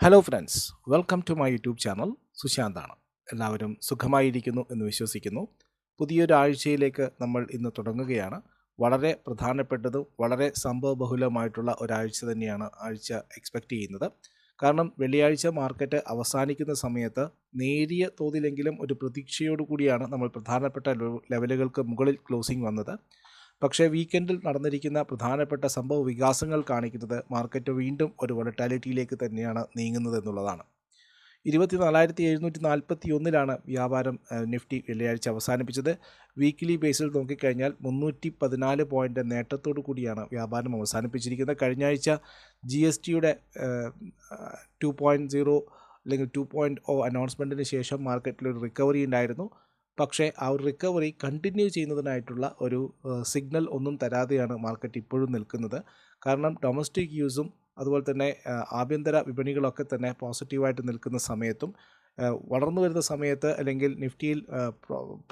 Hello friends welcome to my YouTube channel സുശാന്താണ് എല്ലാവരും സുഖമായിരിക്കുന്നു എന്ന് വിശ്വസിക്കുന്നു. പുതിയൊരാഴ്ചയിലേക്ക് നമ്മൾ ഇന്ന് തുടങ്ങുകയാണ്. വളരെ പ്രധാനപ്പെട്ടതും വളരെ സംഭവബഹുലമായിട്ടുള്ള ഒരാഴ്ച തന്നെയാണ് ആഴ്ച എക്സ്പെക്റ്റ് ചെയ്യുന്നത്. കാരണം വെള്ളിയാഴ്ച മാർക്കറ്റ് അവസാനിക്കുന്ന സമയത്ത് നേരിയ തോതിലെങ്കിലും ഒരു പ്രതീക്ഷയോടുകൂടിയാണ് നമ്മൾ പ്രധാനപ്പെട്ട ലെവലുകൾക്ക് മുകളിൽ ക്ലോസിംഗ് വന്നത്. പക്ഷേ വീക്കെൻഡിൽ നടന്നിരിക്കുന്ന പ്രധാനപ്പെട്ട സംഭവ വികാസങ്ങൾ കാണിക്കുന്നത് മാർക്കറ്റ് വീണ്ടും ഒരു വൊളറ്റാലിറ്റിയിലേക്ക് തന്നെയാണ് നീങ്ങുന്നത് എന്നുള്ളതാണ് ഇരുപത്തി നാലായിരത്തി എഴുന്നൂറ്റി നാൽപ്പത്തി ഒന്നിലാണ് വ്യാപാരം നിഫ്റ്റി വെള്ളിയാഴ്ച അവസാനിപ്പിച്ചത്. വീക്കിലി ബേസിൽ നോക്കിക്കഴിഞ്ഞാൽ മുന്നൂറ്റി പതിനാല് പോയിന്റ് നേട്ടത്തോടു കൂടിയാണ് വ്യാപാരം അവസാനിപ്പിച്ചിരിക്കുന്നത്. കഴിഞ്ഞ ആഴ്ച ജി എസ് ടിയുടെ ടു പോയിന്റ് സീറോ അല്ലെങ്കിൽ ടു പോയിന്റ് ഒ അനൗൺസ്മെന്റിന് ശേഷം മാർക്കറ്റിൽ ഒരു റിക്കവറി ഉണ്ടായിരുന്നു. പക്ഷേ ആ ഒരു റിക്കവറി കണ്ടിന്യൂ ചെയ്യുന്നതിനായിട്ടുള്ള ഒരു സിഗ്നൽ ഒന്നും തരാതെയാണ് മാർക്കറ്റ് ഇപ്പോഴും നിൽക്കുന്നത്. കാരണം ഡൊമസ്റ്റിക് യൂസും അതുപോലെ തന്നെ ആഭ്യന്തര വിപണികളൊക്കെ തന്നെ പോസിറ്റീവായിട്ട് നിൽക്കുന്ന സമയത്തും വളർന്നു വരുന്ന സമയത്ത് അല്ലെങ്കിൽ നിഫ്റ്റിയിൽ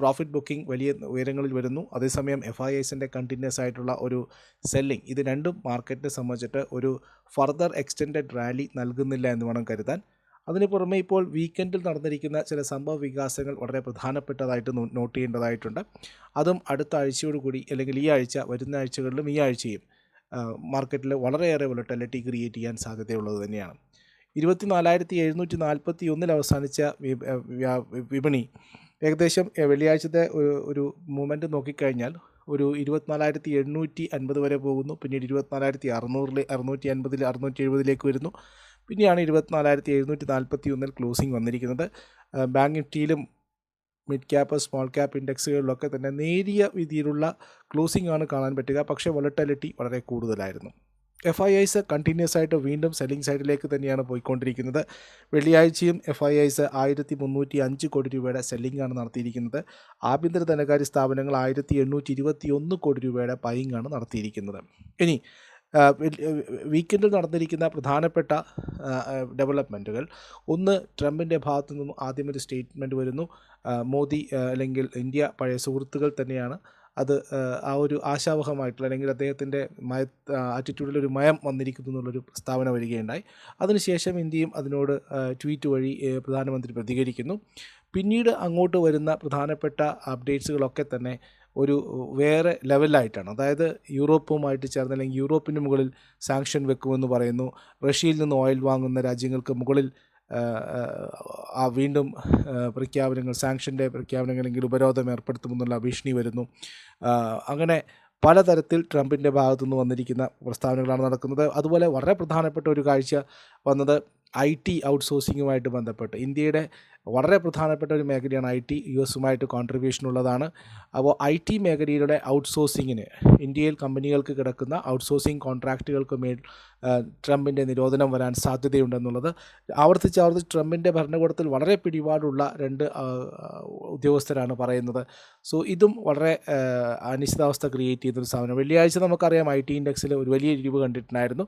പ്രോഫിറ്റ് ബുക്കിംഗ് വലിയ ഉയരങ്ങളിൽ വരുന്നു. അതേസമയം എഫ് ഐ എസിന്റെ കണ്ടിന്യൂസ് ആയിട്ടുള്ള ഒരു സെല്ലിംഗ് ഇത് രണ്ടും മാർക്കറ്റിനെ സംബന്ധിച്ചിട്ട് ഒരു ഫർദർ എക്സ്റ്റെൻഡഡ് റാലി നൽകുന്നില്ല എന്ന് വേണം കരുതാൻ. അതിന് പുറമെ ഇപ്പോൾ വീക്കെൻഡിൽ നടന്നിരിക്കുന്ന ചില സംഭവ വികാസങ്ങൾ വളരെ പ്രധാനപ്പെട്ടതായിട്ട് നോട്ട് ചെയ്യേണ്ടതായിട്ടുണ്ട്. അതും അടുത്ത ആഴ്ചയോടുകൂടി അല്ലെങ്കിൽ ഈ ആഴ്ച വരുന്ന ആഴ്ചകളിലും ഈ ആഴ്ചയും മാർക്കറ്റിൽ വളരെയേറെ വലട്ടലിറ്റി ക്രിയേറ്റ് ചെയ്യാൻ സാധ്യതയുള്ളത് തന്നെയാണ്. ഇരുപത്തി നാലായിരത്തി എഴുന്നൂറ്റി നാൽപ്പത്തി ഒന്നിൽ അവസാനിച്ച വിപണി ഏകദേശം വെള്ളിയാഴ്ചത്തെ ഒരു- മൂവ്മെന്റ് നോക്കിക്കഴിഞ്ഞാൽ ഒരു ഇരുപത്തിനാലായിരത്തി എണ്ണൂറ്റി അൻപത് വരെ പോകുന്നു. പിന്നീട് ഇരുപത്തിനാലായിരത്തി അറുന്നൂറിൽ അറുന്നൂറ്റി അൻപതിൽ അറുന്നൂറ്റി എഴുപതിലേക്ക് വരുന്നു. പിന്നെയാണ് ഇരുപത്തിനാലായിരത്തി എഴുന്നൂറ്റി നാൽപ്പത്തി ഒന്നിൽ ക്ലോസിംഗ് വന്നിരിക്കുന്നത് ബാങ്ക് നിഫ്റ്റിയിലും മിഡ് ക്യാപ്പ് സ്മോൾ ക്യാപ്പ് ഇൻഡെക്സുകളിലൊക്കെ തന്നെ നേരിയ രീതിയിലുള്ള ക്ലോസിംഗ് ആണ് കാണാൻ പറ്റുക. പക്ഷേ വൊളറ്റാലിറ്റി വളരെ കൂടുതലായിരുന്നു. എഫ് ഐ ഐസ് കണ്ടിന്യൂസ് ആയിട്ട് വീണ്ടും സെല്ലിംഗ് സൈഡിലേക്ക് തന്നെയാണ് പോയിക്കൊണ്ടിരിക്കുന്നത്. വെള്ളിയാഴ്ചയും എഫ് ഐ ഐസ് ആയിരത്തി മുന്നൂറ്റി അഞ്ച് കോടി രൂപയുടെ സെല്ലിംഗ് ആണ് നടത്തിയിരിക്കുന്നത്. ആഭ്യന്തര ധനകാര്യ സ്ഥാപനങ്ങൾ ആയിരത്തി എണ്ണൂറ്റി ഇരുപത്തി ഒന്ന് കോടി രൂപയുടെ ബൈങ്ങാണ് നടത്തിയിരിക്കുന്നത്. ഇനി വീക്കെൻഡിൽ നടന്നിരിക്കുന്ന പ്രധാനപ്പെട്ട ഡെവലപ്മെന്റുകൾ ഒന്ന് ട്രംപിന്റെ ഭാഗത്തു നിന്നും ആദ്യം ഒരു സ്റ്റേറ്റ്മെന്റ് വരുന്നു. മോദി അല്ലെങ്കിൽ ഇന്ത്യ പഴയ സുഹൃത്തുക്കൾ തന്നെയാണ്. അത് ആ, ഒരു ആശാവഹമായിട്ടുള്ള അല്ലെങ്കിൽ അദ്ദേഹത്തിന്റെ മയ ആറ്റിറ്റ്യൂഡിൽ ഒരു മയം വന്നിരിക്കുന്നു എന്നുള്ളൊരു പ്രസ്താവന വരികയുണ്ടായി. അതിനുശേഷം ഇന്ത്യയും അതിനോട് ട്വീറ്റ് വഴി പ്രധാനമന്ത്രി പ്രതികരിക്കുന്നു. പിന്നീട് അങ്ങോട്ട് വരുന്ന പ്രധാനപ്പെട്ട അപ്ഡേറ്റ്സുകളൊക്കെ തന്നെ ഒരു വേറെ ലെവലിലായിട്ടാണ്. അതായത് യൂറോപ്പുമായിട്ട് ചേർന്ന് അല്ലെങ്കിൽ യൂറോപ്പിന് മുകളിൽ സാങ്ഷൻ വെക്കുമെന്ന് പറയുന്നു. റഷ്യയിൽ നിന്ന് ഓയിൽ വാങ്ങുന്ന രാജ്യങ്ങൾക്ക് മുകളിൽ ആ, വീണ്ടും പ്രഖ്യാപനങ്ങൾ സാങ്ഷന്റെ പ്രഖ്യാപനങ്ങൾ അല്ലെങ്കിൽ ഉപരോധം ഏർപ്പെടുത്തുമെന്നുള്ള ഭീഷണി വരുന്നു. അങ്ങനെ പലതരത്തിൽ ട്രംപിന്റെ ഭാഗത്തുനിന്ന് വന്നിരിക്കുന്ന പ്രസ്താവനകളാണ് നടക്കുന്നത്. അതുപോലെ വളരെ പ്രധാനപ്പെട്ട ഒരു കാഴ്ച വന്നത് ഐ ടി ഔട്ട്സോഴ്സിങ്ങുമായിട്ട് ബന്ധപ്പെട്ട്. ഇന്ത്യയുടെ വളരെ പ്രധാനപ്പെട്ട ഒരു മേഖലയാണ് ഐ ടി യു എസുമായിട്ട് കോൺട്രിബ്യൂഷൻ ഉള്ളതാണ്. അപ്പോൾ ഐ ടി മേഖലയുടെ ഔട്ട്സോഴ്സിങ്ങിന് ഇന്ത്യയിൽ കമ്പനികൾക്ക് കിടക്കുന്ന ഔട്ട്സോഴ്സിങ് കോൺട്രാക്റ്റുകൾക്ക് മേൽ ട്രംപിന്റെ നിരോധനം വരാൻ സാധ്യതയുണ്ടെന്നുള്ളത്. ആവർത്തിച്ച് ആവർത്തിച്ച് ട്രംപിന്റെ ഭരണകൂടത്തിൽ വളരെ പിടിപാടുള്ള രണ്ട് ഉദ്യോഗസ്ഥരാണ് പറയുന്നത്. സോ ഇതും വളരെ അനിശ്ചിതാവസ്ഥ ക്രിയേറ്റ് ചെയ്തൊരു സാധനം വെള്ളിയാഴ്ച നമുക്കറിയാം ഐ ടി ഇൻഡെക്സിൽ ഒരു വലിയ ഇടിവ് കണ്ടിട്ടുണ്ടായിരുന്നു.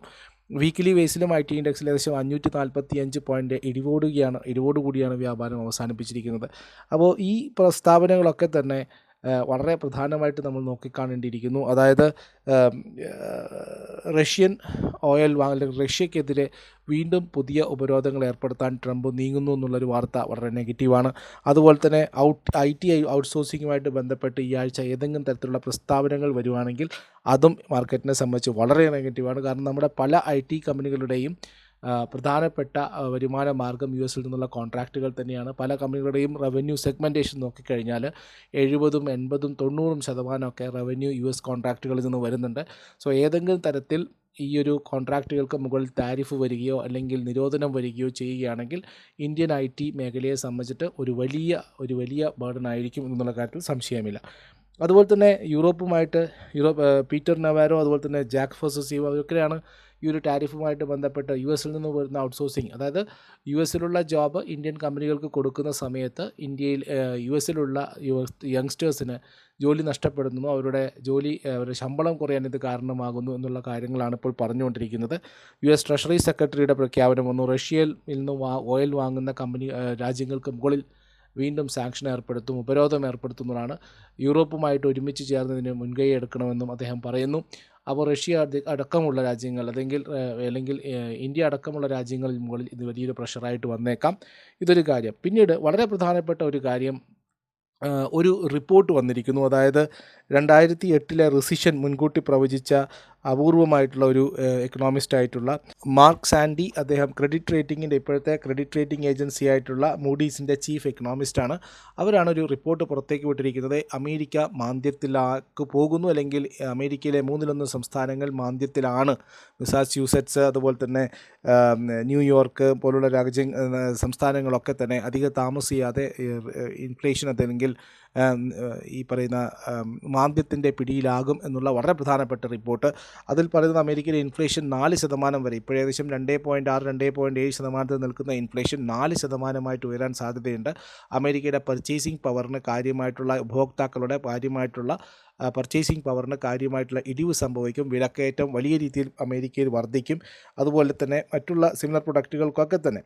വീക്കിലി ബേസിലും ഐ ടി ഇൻഡെക്സിൽ ഏകദേശം അഞ്ഞൂറ്റി നാൽപ്പത്തി അഞ്ച് പോയിന്റ് ഇടിവോടുകയാണ് ഇടിവോടുകൂടിയാണ് വ്യാപാരം അവസാനിപ്പിച്ചിരിക്കുന്നത്. അപ്പോൾ ഈ പ്രസ്താവനകളൊക്കെ തന്നെ വളരെ പ്രധാനമായിട്ട് നമ്മൾ നോക്കിക്കാണേണ്ടിയിരിക്കുന്നു. അതായത് റഷ്യൻ ഓയിൽ വാങ്ങൽ റഷ്യക്കെതിരെ വീണ്ടും പുതിയ ഉപരോധങ്ങൾ ഏർപ്പെടുത്താൻ ട്രംപ് നീങ്ങുന്നു എന്നുള്ളൊരു വാർത്ത വളരെ നെഗറ്റീവാണ്. അതുപോലെ തന്നെ ഔട്ട് ഐ ടി ഐ ഔട്ട്സോഴ്സിങ്ങുമായിട്ട് ബന്ധപ്പെട്ട് ഈ ആഴ്ച ഏതെങ്കിലും തരത്തിലുള്ള പ്രസ്താവനകൾ വരുവാണെങ്കിൽ അതും മാർക്കറ്റിനെ സംബന്ധിച്ച് വളരെ നെഗറ്റീവാണ്. കാരണം നമ്മുടെ പല ഐ ടി കമ്പനികളുടെയും പ്രധാനപ്പെട്ട വരുമാന മാർഗം യു എസിൽ നിന്നുള്ള കോൺട്രാക്റ്റുകൾ തന്നെയാണ്. പല കമ്പനികളുടെയും റവന്യൂ സെഗ്മെന്റേഷൻ നോക്കിക്കഴിഞ്ഞാൽ എഴുപതും എൺപതും തൊണ്ണൂറും ശതമാനമൊക്കെ റവന്യൂ യു എസ് കോൺട്രാക്റ്റുകളിൽ നിന്ന് വരുന്നുണ്ട്. സോ ഏതെങ്കിലും തരത്തിൽ ഈ ഒരു കോൺട്രാക്റ്റുകൾക്ക് മുകളിൽ താരിഫ് വരികയോ അല്ലെങ്കിൽ നിരോധനം വരികയോ ചെയ്യുകയാണെങ്കിൽ ഇന്ത്യൻ ഐ ടി മേഖലയെ സംബന്ധിച്ചിട്ട് ഒരു വലിയ ഒരു വലിയ ബേർഡൻ ആയിരിക്കും എന്നുള്ള കാര്യത്തിൽ സംശയമില്ല. അതുപോലെ തന്നെ യൂറോപ്പുമായിട്ട് യൂറോപ്പ് പീറ്റർ നവാരോ അതുപോലെ തന്നെ ജാക്ക് ഫോസസീവ് അവരൊക്കെയാണ് ഈ ഒരു ടാരിഫുമായിട്ട് ബന്ധപ്പെട്ട് യു എസിൽ നിന്ന് വരുന്ന ഔട്ട്സോഴ്സിങ് അതായത് യു എസിലുള്ള ജോബ് ഇന്ത്യൻ കമ്പനികൾക്ക് കൊടുക്കുന്ന സമയത്ത് ഇന്ത്യയിൽ യു എസിലുള്ള യങ്സ്റ്റേഴ്സിന് ജോലി നഷ്ടപ്പെടുന്നു അവരുടെ ജോലി അവരുടെ ശമ്പളം കുറയാൻ ഇത് കാരണമാകുന്നു എന്നുള്ള കാര്യങ്ങളാണ് ഇപ്പോൾ പറഞ്ഞുകൊണ്ടിരിക്കുന്നത്. യു എസ് ട്രഷറി സെക്രട്ടറിയുടെ പ്രഖ്യാപനം വന്നു. റഷ്യയിൽ നിന്ന് ഓയിൽ വാങ്ങുന്ന കമ്പനി രാജ്യങ്ങൾക്ക് മുകളിൽ വീണ്ടും സാങ്ഷൻ ഏർപ്പെടുത്തും ഉപരോധം ഏർപ്പെടുത്തുന്നതാണ് യൂറോപ്പുമായിട്ട് ഒരുമിച്ച് ചേർന്നതിന് മുൻകൈ എടുക്കണമെന്നും അദ്ദേഹം പറയുന്നു. അപ്പോൾ റഷ്യ അടക്കമുള്ള രാജ്യങ്ങൾ അല്ലെങ്കിൽ അല്ലെങ്കിൽ ഇന്ത്യ അടക്കമുള്ള രാജ്യങ്ങളിൽ മുകളിൽ ഇത് വലിയൊരു പ്രഷറായിട്ട് വന്നേക്കാം. ഇതൊരു കാര്യം. പിന്നീട് വളരെ പ്രധാനപ്പെട്ട ഒരു കാര്യം ഒരു റിപ്പോർട്ട് വന്നിരിക്കുന്നു. അതായത് രണ്ടായിരത്തി എട്ടിലെ റിസിഷൻ മുൻകൂട്ടി പ്രവചിച്ച അപൂർവമായിട്ടുള്ള ഒരു എക്കണോമിസ്റ്റ് ആയിട്ടുള്ള മാർക്ക് സാൻഡി അദ്ദേഹം ക്രെഡിറ്റ് റേറ്റിംഗിന്റെ ഇപ്പോഴത്തെ ക്രെഡിറ്റ് റേറ്റിംഗ് ഏജൻസി ആയിട്ടുള്ള മൂഡീസിന്റെ ചീഫ് എക്കണോമിസ്റ്റ് ആണ്. അവരാണ് ഒരു റിപ്പോർട്ട് പുറത്തേക്ക് വിട്ടിരിക്കുന്നത്. അമേരിക്ക മാന്ദ്യത്തിലേക്ക് പോകുന്നു അല്ലെങ്കിൽ അമേരിക്കയിലെ മൂന്നിലൊന്ന് സംസ്ഥാനങ്ങൾ മാന്ദ്യത്തിലാണ്. മിസാച്യൂസെറ്റ്സ് അതുപോലെ തന്നെ ന്യൂയോർക്ക് പോലുള്ള രാജ്യ സംസ്ഥാനങ്ങളൊക്കെ തന്നെ അധിക താമസിയാതെ ഇൻഫ്ലേഷൻ അല്ലെങ്കിൽ ഈ പറയുന്ന മാന്ദ്യത്തിന്റെ പിടിയിലാകും എന്നുള്ള വളരെ പ്രധാനപ്പെട്ട റിപ്പോർട്ട്. അതിൽ പറയുന്നത് അമേരിക്കയിലെ ഇൻഫ്ലേഷൻ നാല് ശതമാനം വരെ ഇപ്പോൾ ഏകദേശം രണ്ടേ പോയിന്റ് ആറ് രണ്ടേ പോയിന്റ് ഏഴ് ശതമാനത്തിൽ നിൽക്കുന്ന ഇൻഫ്ലേഷൻ നാല് ശതമാനമായിട്ട് ഉയരാൻ സാധ്യതയുണ്ട്. അമേരിക്കയുടെ പർച്ചേസിംഗ് പവറിന് കാര്യമായിട്ടുള്ള ഉപഭോക്താക്കളുടെ കാര്യമായിട്ടുള്ള പർച്ചേസിംഗ് പവറിന് കാര്യമായിട്ടുള്ള ഇടിവ് സംഭവിക്കും. വിലക്കയറ്റം വലിയ രീതിയിൽ അമേരിക്കയിൽ വർദ്ധിക്കും. അതുപോലെ തന്നെ മറ്റുള്ള സിമിലർ പ്രൊഡക്റ്റുകൾക്കൊക്കെ തന്നെ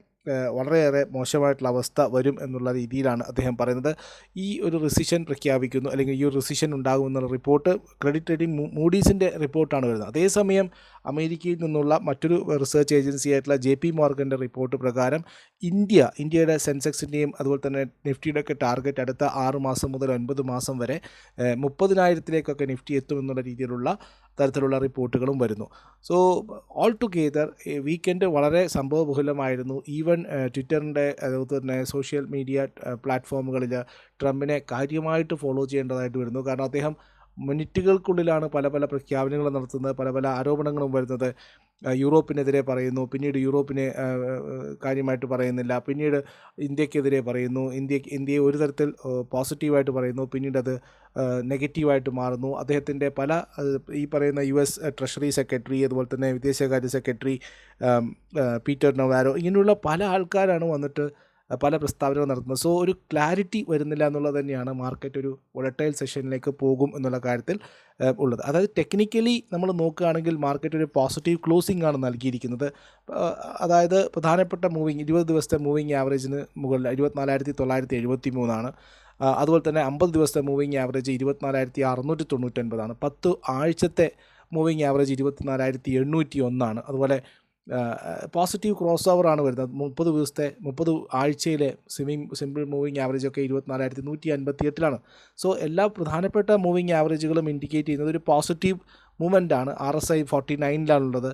വളരെയേറെ മോശമായിട്ടുള്ള അവസ്ഥ വരും എന്നുള്ള രീതിയിലാണ് അദ്ദേഹം പറയുന്നത്. ഈ ഒരു റിസിഷൻ പ്രഖ്യാപിക്കുന്നു അല്ലെങ്കിൽ ഈ ഒരു റിസിഷൻ ഉണ്ടാകുമെന്നുള്ള റിപ്പോർട്ട് ക്രെഡിറ്റ് റേറ്റിംഗ് മൂഡീസിന്റെ റിപ്പോർട്ടാണ് വരുന്നത്. അതേസമയം അമേരിക്കയിൽ നിന്നുള്ള മറ്റൊരു റിസർച്ച് ഏജൻസി ആയിട്ടുള്ള ജെ പി മോർഗന്റെ റിപ്പോർട്ട് പ്രകാരം ഇന്ത്യ ഇന്ത്യയുടെ സെൻസെക്സിന്റെയും അതുപോലെ തന്നെ നിഫ്റ്റിയുടെയൊക്കെ ടാർഗറ്റ് അടുത്ത ആറ് മാസം മുതൽ ഒൻപത് മാസം വരെ ഏഹ്, മുപ്പതിനായിരത്തിലേക്കൊക്കെ നിഫ്റ്റി എത്തുമെന്നുള്ള രീതിയിലുള്ള തരത്തിലുള്ള റിപ്പോർട്ടുകളും വരുന്നു. സോ ഓൾ ടുഗെദർ വീക്കെൻഡ് വളരെ സംഭവബഹുലമായിരുന്നു. ഈവൻ ട്വിറ്ററിന്റെ അതുപോലെ തന്നെ സോഷ്യൽ മീഡിയ പ്ലാറ്റ്ഫോമുകളിൽ ട്രംപിനെ കാര്യമായിട്ട് ഫോളോ ചെയ്യേണ്ടതായിട്ട് വരുന്നു. കാരണം അദ്ദേഹം മിനിറ്റുകൾക്കുള്ളിലാണ് പല പല പ്രഖ്യാപനങ്ങൾ നടത്തുന്നത് പല പല ആരോപണങ്ങളും വരുന്നത്. യൂറോപ്പിനെതിരെ പറയുന്നു. പിന്നീട് യൂറോപ്പിനെ കാര്യമായിട്ട് പറയുന്നില്ല. പിന്നീട് ഇന്ത്യക്കെതിരെ പറയുന്നു. ഇന്ത്യ ഇന്ത്യയെ ഒരു തരത്തിൽ പോസിറ്റീവായിട്ട് പറയുന്നു. പിന്നീട് അത് നെഗറ്റീവായിട്ട് മാറുന്നു. അദ്ദേഹത്തിന്റെ പല ഈ പറയുന്ന യു എസ് ട്രഷറി സെക്രട്ടറി അതുപോലെ തന്നെ വിദേശകാര്യ സെക്രട്ടറി പീറ്റർ നൊവാരോ ഇങ്ങനെയുള്ള പല ആൾക്കാരാണ് വന്നിട്ട് പല പ്രസ്താവനകൾ നടത്തുന്നത്. സോ ഒരു ക്ലാരിറ്റി വരുന്നില്ല എന്നുള്ളത് തന്നെയാണ് മാർക്കറ്റ് ഒരു വൊളട്ടൈൽ സെഷനിലേക്ക് പോകും എന്നുള്ള കാര്യത്തിൽ ഉള്ളത്. അതായത് ടെക്നിക്കലി നമ്മൾ നോക്കുകയാണെങ്കിൽ മാർക്കറ്റ് ഒരു പോസിറ്റീവ് ക്ലോസിംഗ് ആണ് നൽകിയിരിക്കുന്നത്. അതായത് പ്രധാനപ്പെട്ട മൂവിങ് ഇരുപത് ദിവസത്തെ മൂവിങ് ആവറേജിന് മുകളിൽ ഇരുപത്തിനാലായിരത്തി തൊള്ളായിരത്തി എഴുപത്തി മൂന്നാണ് അതുപോലെ തന്നെ അമ്പത് ദിവസത്തെ മൂവിങ് ആവറേജ് ഇരുപത്തിനാലായിരത്തി അറുന്നൂറ്റി തൊണ്ണൂറ്റൊൻപതാണ് പത്ത് ആഴ്ചത്തെ മൂവിങ് ആവറേജ് ഇരുപത്തിനാലായിരത്തി എണ്ണൂറ്റി ഒന്നാണ് അതുപോലെ പോസിറ്റീവ് ക്രോസ് ആണ് വരുന്നത്. മുപ്പത് ദിവസത്തെ മുപ്പത് ആഴ്ചയിലെ സ്വിമ്മിങ് സിമ്പിൾ മൂവിങ് ആവറേജ് ഒക്കെ ഇരുപത്തിനാലായിരത്തി നൂറ്റി അൻപത്തി എട്ടിലാണ് സോ എല്ലാ പ്രധാനപ്പെട്ട മൂവിങ് ആവറേജുകളും ഇൻഡിക്കേറ്റ് ചെയ്യുന്നത് ഒരു പോസിറ്റീവ് മൂവ്മെന്റ് ആണ്. ആർ എസ് ഐ ഫോർട്ടി നയനിലാണുള്ളത്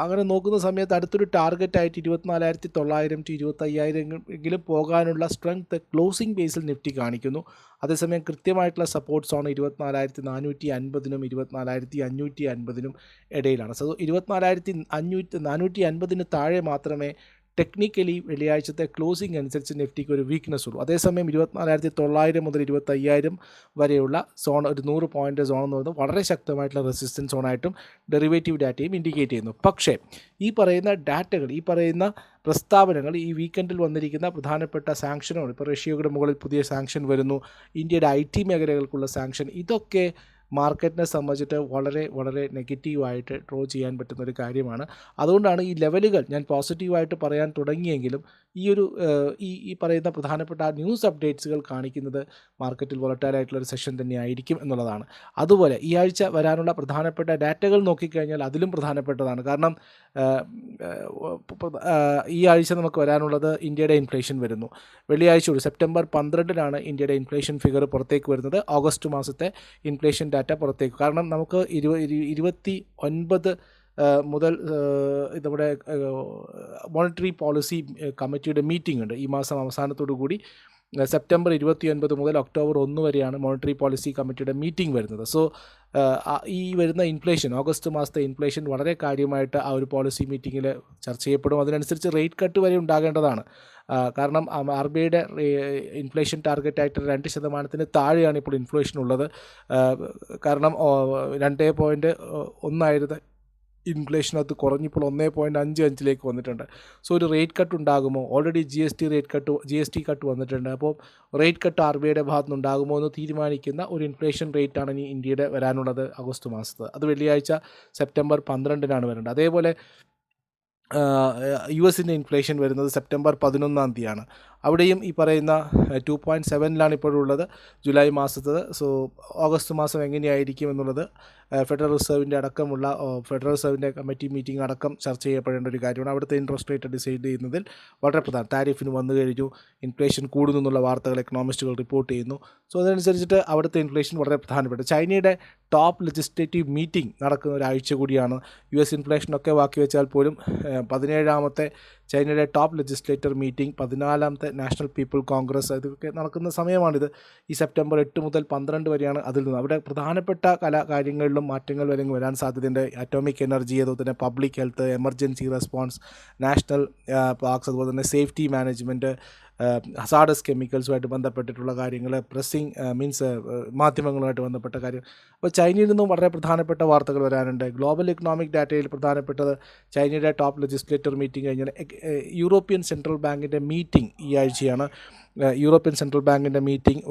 അങ്ങനെ നോക്കുന്ന സമയത്ത് അടുത്തൊരു ടാർഗറ്റായിട്ട് ഇരുപത്തിനാലായിരത്തി തൊള്ളായിരം ടു ഇരുപത്തയ്യായിരം എങ്കിലും പോകാനുള്ള സ്ട്രെങ്ത് ക്ലോസിംഗ് ബേസിൽ നിഫ്റ്റി കാണിക്കുന്നു. അതേസമയം കൃത്യമായിട്ടുള്ള സപ്പോർട്ട് സോൺ ഇരുപത്തിനാലായിരത്തി നാനൂറ്റി അൻപതിനും ഇരുപത്തിനാലായിരത്തി അഞ്ഞൂറ്റി അൻപതിനും ഇടയിലാണ്. സോ ഇരുപത്തിനാലായിരത്തി അഞ്ഞൂറ്റി നാനൂറ്റി അൻപതിന് താഴെ മാത്രമേ ടെക്നിക്കലി വെള്ളിയാഴ്ചത്തെ ക്ലോസിംഗ് അനുസരിച്ച് നിഫ്റ്റിക്ക് ഒരു വീക്ക്നെസ് ഉള്ളൂ. അതേസമയം ഇരുപത്തിനാലായിരത്തി തൊള്ളായിരം മുതൽ ഇരുപത്തയ്യായിരം വരെയുള്ള സോൺ ഒരു നൂറ് പോയിന്റ് സോൺ എന്ന് പറയുന്നത് വളരെ ശക്തമായിട്ടുള്ള റെസിസ്റ്റൻസ് സോണായിട്ടും ഡെറിവേറ്റീവ് ഡാറ്റയും ഇൻഡിക്കേറ്റ് ചെയ്യുന്നു. പക്ഷേ ഈ പറയുന്ന ഡാറ്റകൾ ഈ പറയുന്ന പ്രസ്താവനകൾ ഈ വീക്കെൻഡിൽ വന്നിരിക്കുന്ന പ്രധാനപ്പെട്ട സാങ്ഷനുകൾ ഇപ്പോൾ റഷ്യയുടെ മുകളിൽ പുതിയ സാങ്ഷൻ വരുന്നു ഇന്ത്യയുടെ ഐ ടി മേഖലകൾക്കുള്ള സാങ്ഷൻ ഇതൊക്കെ മാർക്കറ്റിനെ സംബന്ധിച്ചിട്ട് വളരെ വളരെ നെഗറ്റീവായിട്ട് ഡ്രോ ചെയ്യാൻ പറ്റുന്ന ഒരു കാര്യമാണ്. അതുകൊണ്ടാണ് ഈ ലെവലുകൾ ഞാൻ പോസിറ്റീവായിട്ട് പറയാൻ തുടങ്ങിയെങ്കിലും ഈ ഒരു ഈ ഈ പറയുന്ന പ്രധാനപ്പെട്ട ന്യൂസ് അപ്ഡേറ്റ്സുകൾ കാണിക്കുന്നത് മാർക്കറ്റിൽ വോളറ്റൈലായിട്ടുള്ള ഒരു സെഷൻ തന്നെ ആയിരിക്കും എന്നുള്ളതാണ്. അതുപോലെ ഈ ആഴ്ച വരാനുള്ള പ്രധാനപ്പെട്ട ഡാറ്റകൾ നോക്കിക്കഴിഞ്ഞാൽ അതിലും പ്രധാനപ്പെട്ടതാണ്. കാരണം ഈ ആഴ്ച നമുക്ക് വരാനുള്ളത് ഇന്ത്യയുടെ ഇൻഫ്ലേഷൻ വരുന്നു. വെള്ളിയാഴ്ച ഒരു സെപ്റ്റംബർ പന്ത്രണ്ടിനാണ് ഇന്ത്യയുടെ ഇൻഫ്ലേഷൻ ഫിഗർ പുറത്തേക്ക് വരുന്നത്. ഓഗസ്റ്റ് മാസത്തെ ഇൻഫ്ലേഷൻ ഡാറ്റ പുറത്തേക്ക്. കാരണം നമുക്ക് ഇരുപ ഇരു- ഇരുപത്തി ഒൻപത് മുതൽ നമ്മുടെ മോണിറ്ററി പോളിസി കമ്മിറ്റിയുടെ മീറ്റിംഗ് ഉണ്ട് ഈ മാസം അവസാനത്തോടു കൂടി. സെപ്റ്റംബർ ഇരുപത്തി ഒൻപത് മുതൽ ഒക്ടോബർ ഒന്ന് വരെയാണ് മോണിറ്ററി പോളിസി കമ്മിറ്റിയുടെ മീറ്റിംഗ് വരുന്നത്. സോ ഈ വരുന്ന ഇൻഫ്ലേഷൻ ഓഗസ്റ്റ് മാസത്തെ ഇൻഫ്ലേഷൻ വളരെ കാര്യമായിട്ട് ആ ഒരു പോളിസി മീറ്റിങ്ങിൽ ചർച്ച ചെയ്യപ്പെടും. അതിനനുസരിച്ച് റേറ്റ് കട്ട് വരെ ഉണ്ടാകേണ്ടതാണ്. കാരണം ആർ ബി ഐയുടെ ഇൻഫ്ലേഷൻ ടാർഗറ്റായിട്ട് രണ്ട് ശതമാനത്തിന് താഴെയാണ് ഇപ്പോൾ ഇൻഫ്ലേഷൻ ഉള്ളത്. കാരണം രണ്ടേ പോയിന്റ് ഒന്നായിരുന്നു ഇൻഫ്ലേഷനകത്ത് കുറഞ്ഞിപ്പോൾ ഒന്നേ പോയിന്റ് അഞ്ച് അഞ്ചിലേക്ക് വന്നിട്ടുണ്ട്. സോ ഒരു റേറ്റ് കട്ട് ഉണ്ടാകുമോ? Already G S T rate cut G S T cut വന്നിട്ടുണ്ട്. അപ്പോൾ റേറ്റ് കട്ട് ആർ ബി ഐയുടെ ഭാഗത്ത് നിന്നുണ്ടാകുമോ എന്ന് തീരുമാനിക്കുന്ന ഒരു ഇൻഫ്ലേഷൻ റേറ്റാണ് ഇനി ഇന്ത്യയുടെ വരാനുള്ളത് ആഗസ്റ്റ് മാസത്ത്. അത് വെള്ളിയാഴ്ച സെപ്റ്റംബർ പന്ത്രണ്ടിനാണ് വരേണ്ടത്. അതേപോലെ യു എസിന്റെ ഇൻഫ്ലേഷൻ വരുന്നത് സെപ്റ്റംബർ പതിനൊന്നാം തീയതിയാണ്. അവിടെയും ഈ പറയുന്ന ടു പോയിന്റ് സെവനിലാണ് ഇപ്പോഴുള്ളത് ജൂലൈ മാസത്തത്. സോ ഓഗസ്റ്റ് മാസം എങ്ങനെയായിരിക്കും എന്നുള്ളത് ഫെഡറൽ റിസർവിന്റെ അടക്കമുള്ള ഫെഡറൽ റിസർവിന്റെ കമ്മിറ്റി മീറ്റിംഗ് അടക്കം ചർച്ച ചെയ്യപ്പെടേണ്ട ഒരു കാര്യമാണ്. അവിടുത്തെ ഇൻട്രസ്റ്റ് റേറ്റ് ഡിസൈഡ് ചെയ്യുന്നതിൽ വളരെ പ്രധാനം. താരിഫിന് വന്നു കഴിഞ്ഞു ഇൻഫ്ലേഷൻ കൂടുന്നു എന്നുള്ള വാർത്തകൾ എക്കണോമിസ്റ്റുകൾ റിപ്പോർട്ട് ചെയ്യുന്നു. സോ അതനുസരിച്ചിട്ട് അവിടുത്തെ ഇൻഫ്ലേഷൻ വളരെ പ്രധാനപ്പെട്ട. ചൈനയുടെ ടോപ്പ് ലെജിസ്ലേറ്റീവ് മീറ്റിംഗ് നടക്കുന്ന ഒരാഴ്ച കൂടിയാണ്. യു എസ് ഇൻഫ്ലേഷനൊക്കെ ബാക്കി വെച്ചാൽ പോലും പതിനേഴാമത്തെ ചൈനയുടെ ടോപ്പ് ലെജിസ്ലേറ്റർ മീറ്റിംഗ് പതിനാലാമത്തെ നാഷണൽ പീപ്പിൾ കോൺഗ്രസ് ഇതൊക്കെ നടക്കുന്ന സമയമാണിത്. ഈ സെപ്റ്റംബർ എട്ട് മുതൽ പന്ത്രണ്ട് വരെയാണ് അതിൽ നിന്ന്. അവിടെ പ്രധാനപ്പെട്ട കല കാര്യങ്ങളിലും മാറ്റങ്ങൾ വരെ വരാൻ സാധ്യതയുണ്ട്. അറ്റോമിക് എനർജി അതുപോലെ തന്നെ public health emergency response national parks അതുപോലെ തന്നെ സേഫ്റ്റി മാനേജ്മെന്റ് ഹസാഡസ് കെമിക്കൽസുമായിട്ട് ബന്ധപ്പെട്ടിട്ടുള്ള കാര്യങ്ങൾ പ്രസ്സിങ് മീൻസ് മാധ്യമങ്ങളുമായിട്ട് ബന്ധപ്പെട്ട കാര്യം. അപ്പോൾ ചൈനയിൽ നിന്നും വളരെ പ്രധാനപ്പെട്ട വാർത്തകൾ വരാനുണ്ട്. ഗ്ലോബൽ ഇക്കണോമിക് ഡാറ്റയിൽ പ്രധാനപ്പെട്ടത് ചൈനയുടെ ടോപ്പ് ലെജിസ്ലേറ്റർ മീറ്റിംഗ് കഴിഞ്ഞാൽ യൂറോപ്യൻ സെൻട്രൽ ബാങ്കിന്റെ മീറ്റിംഗ് ഈ ആഴ്ചയാണ്. യൂറോപ്യൻ സെൻട്രൽ ബാങ്കിന്റെ മീറ്റിംഗ്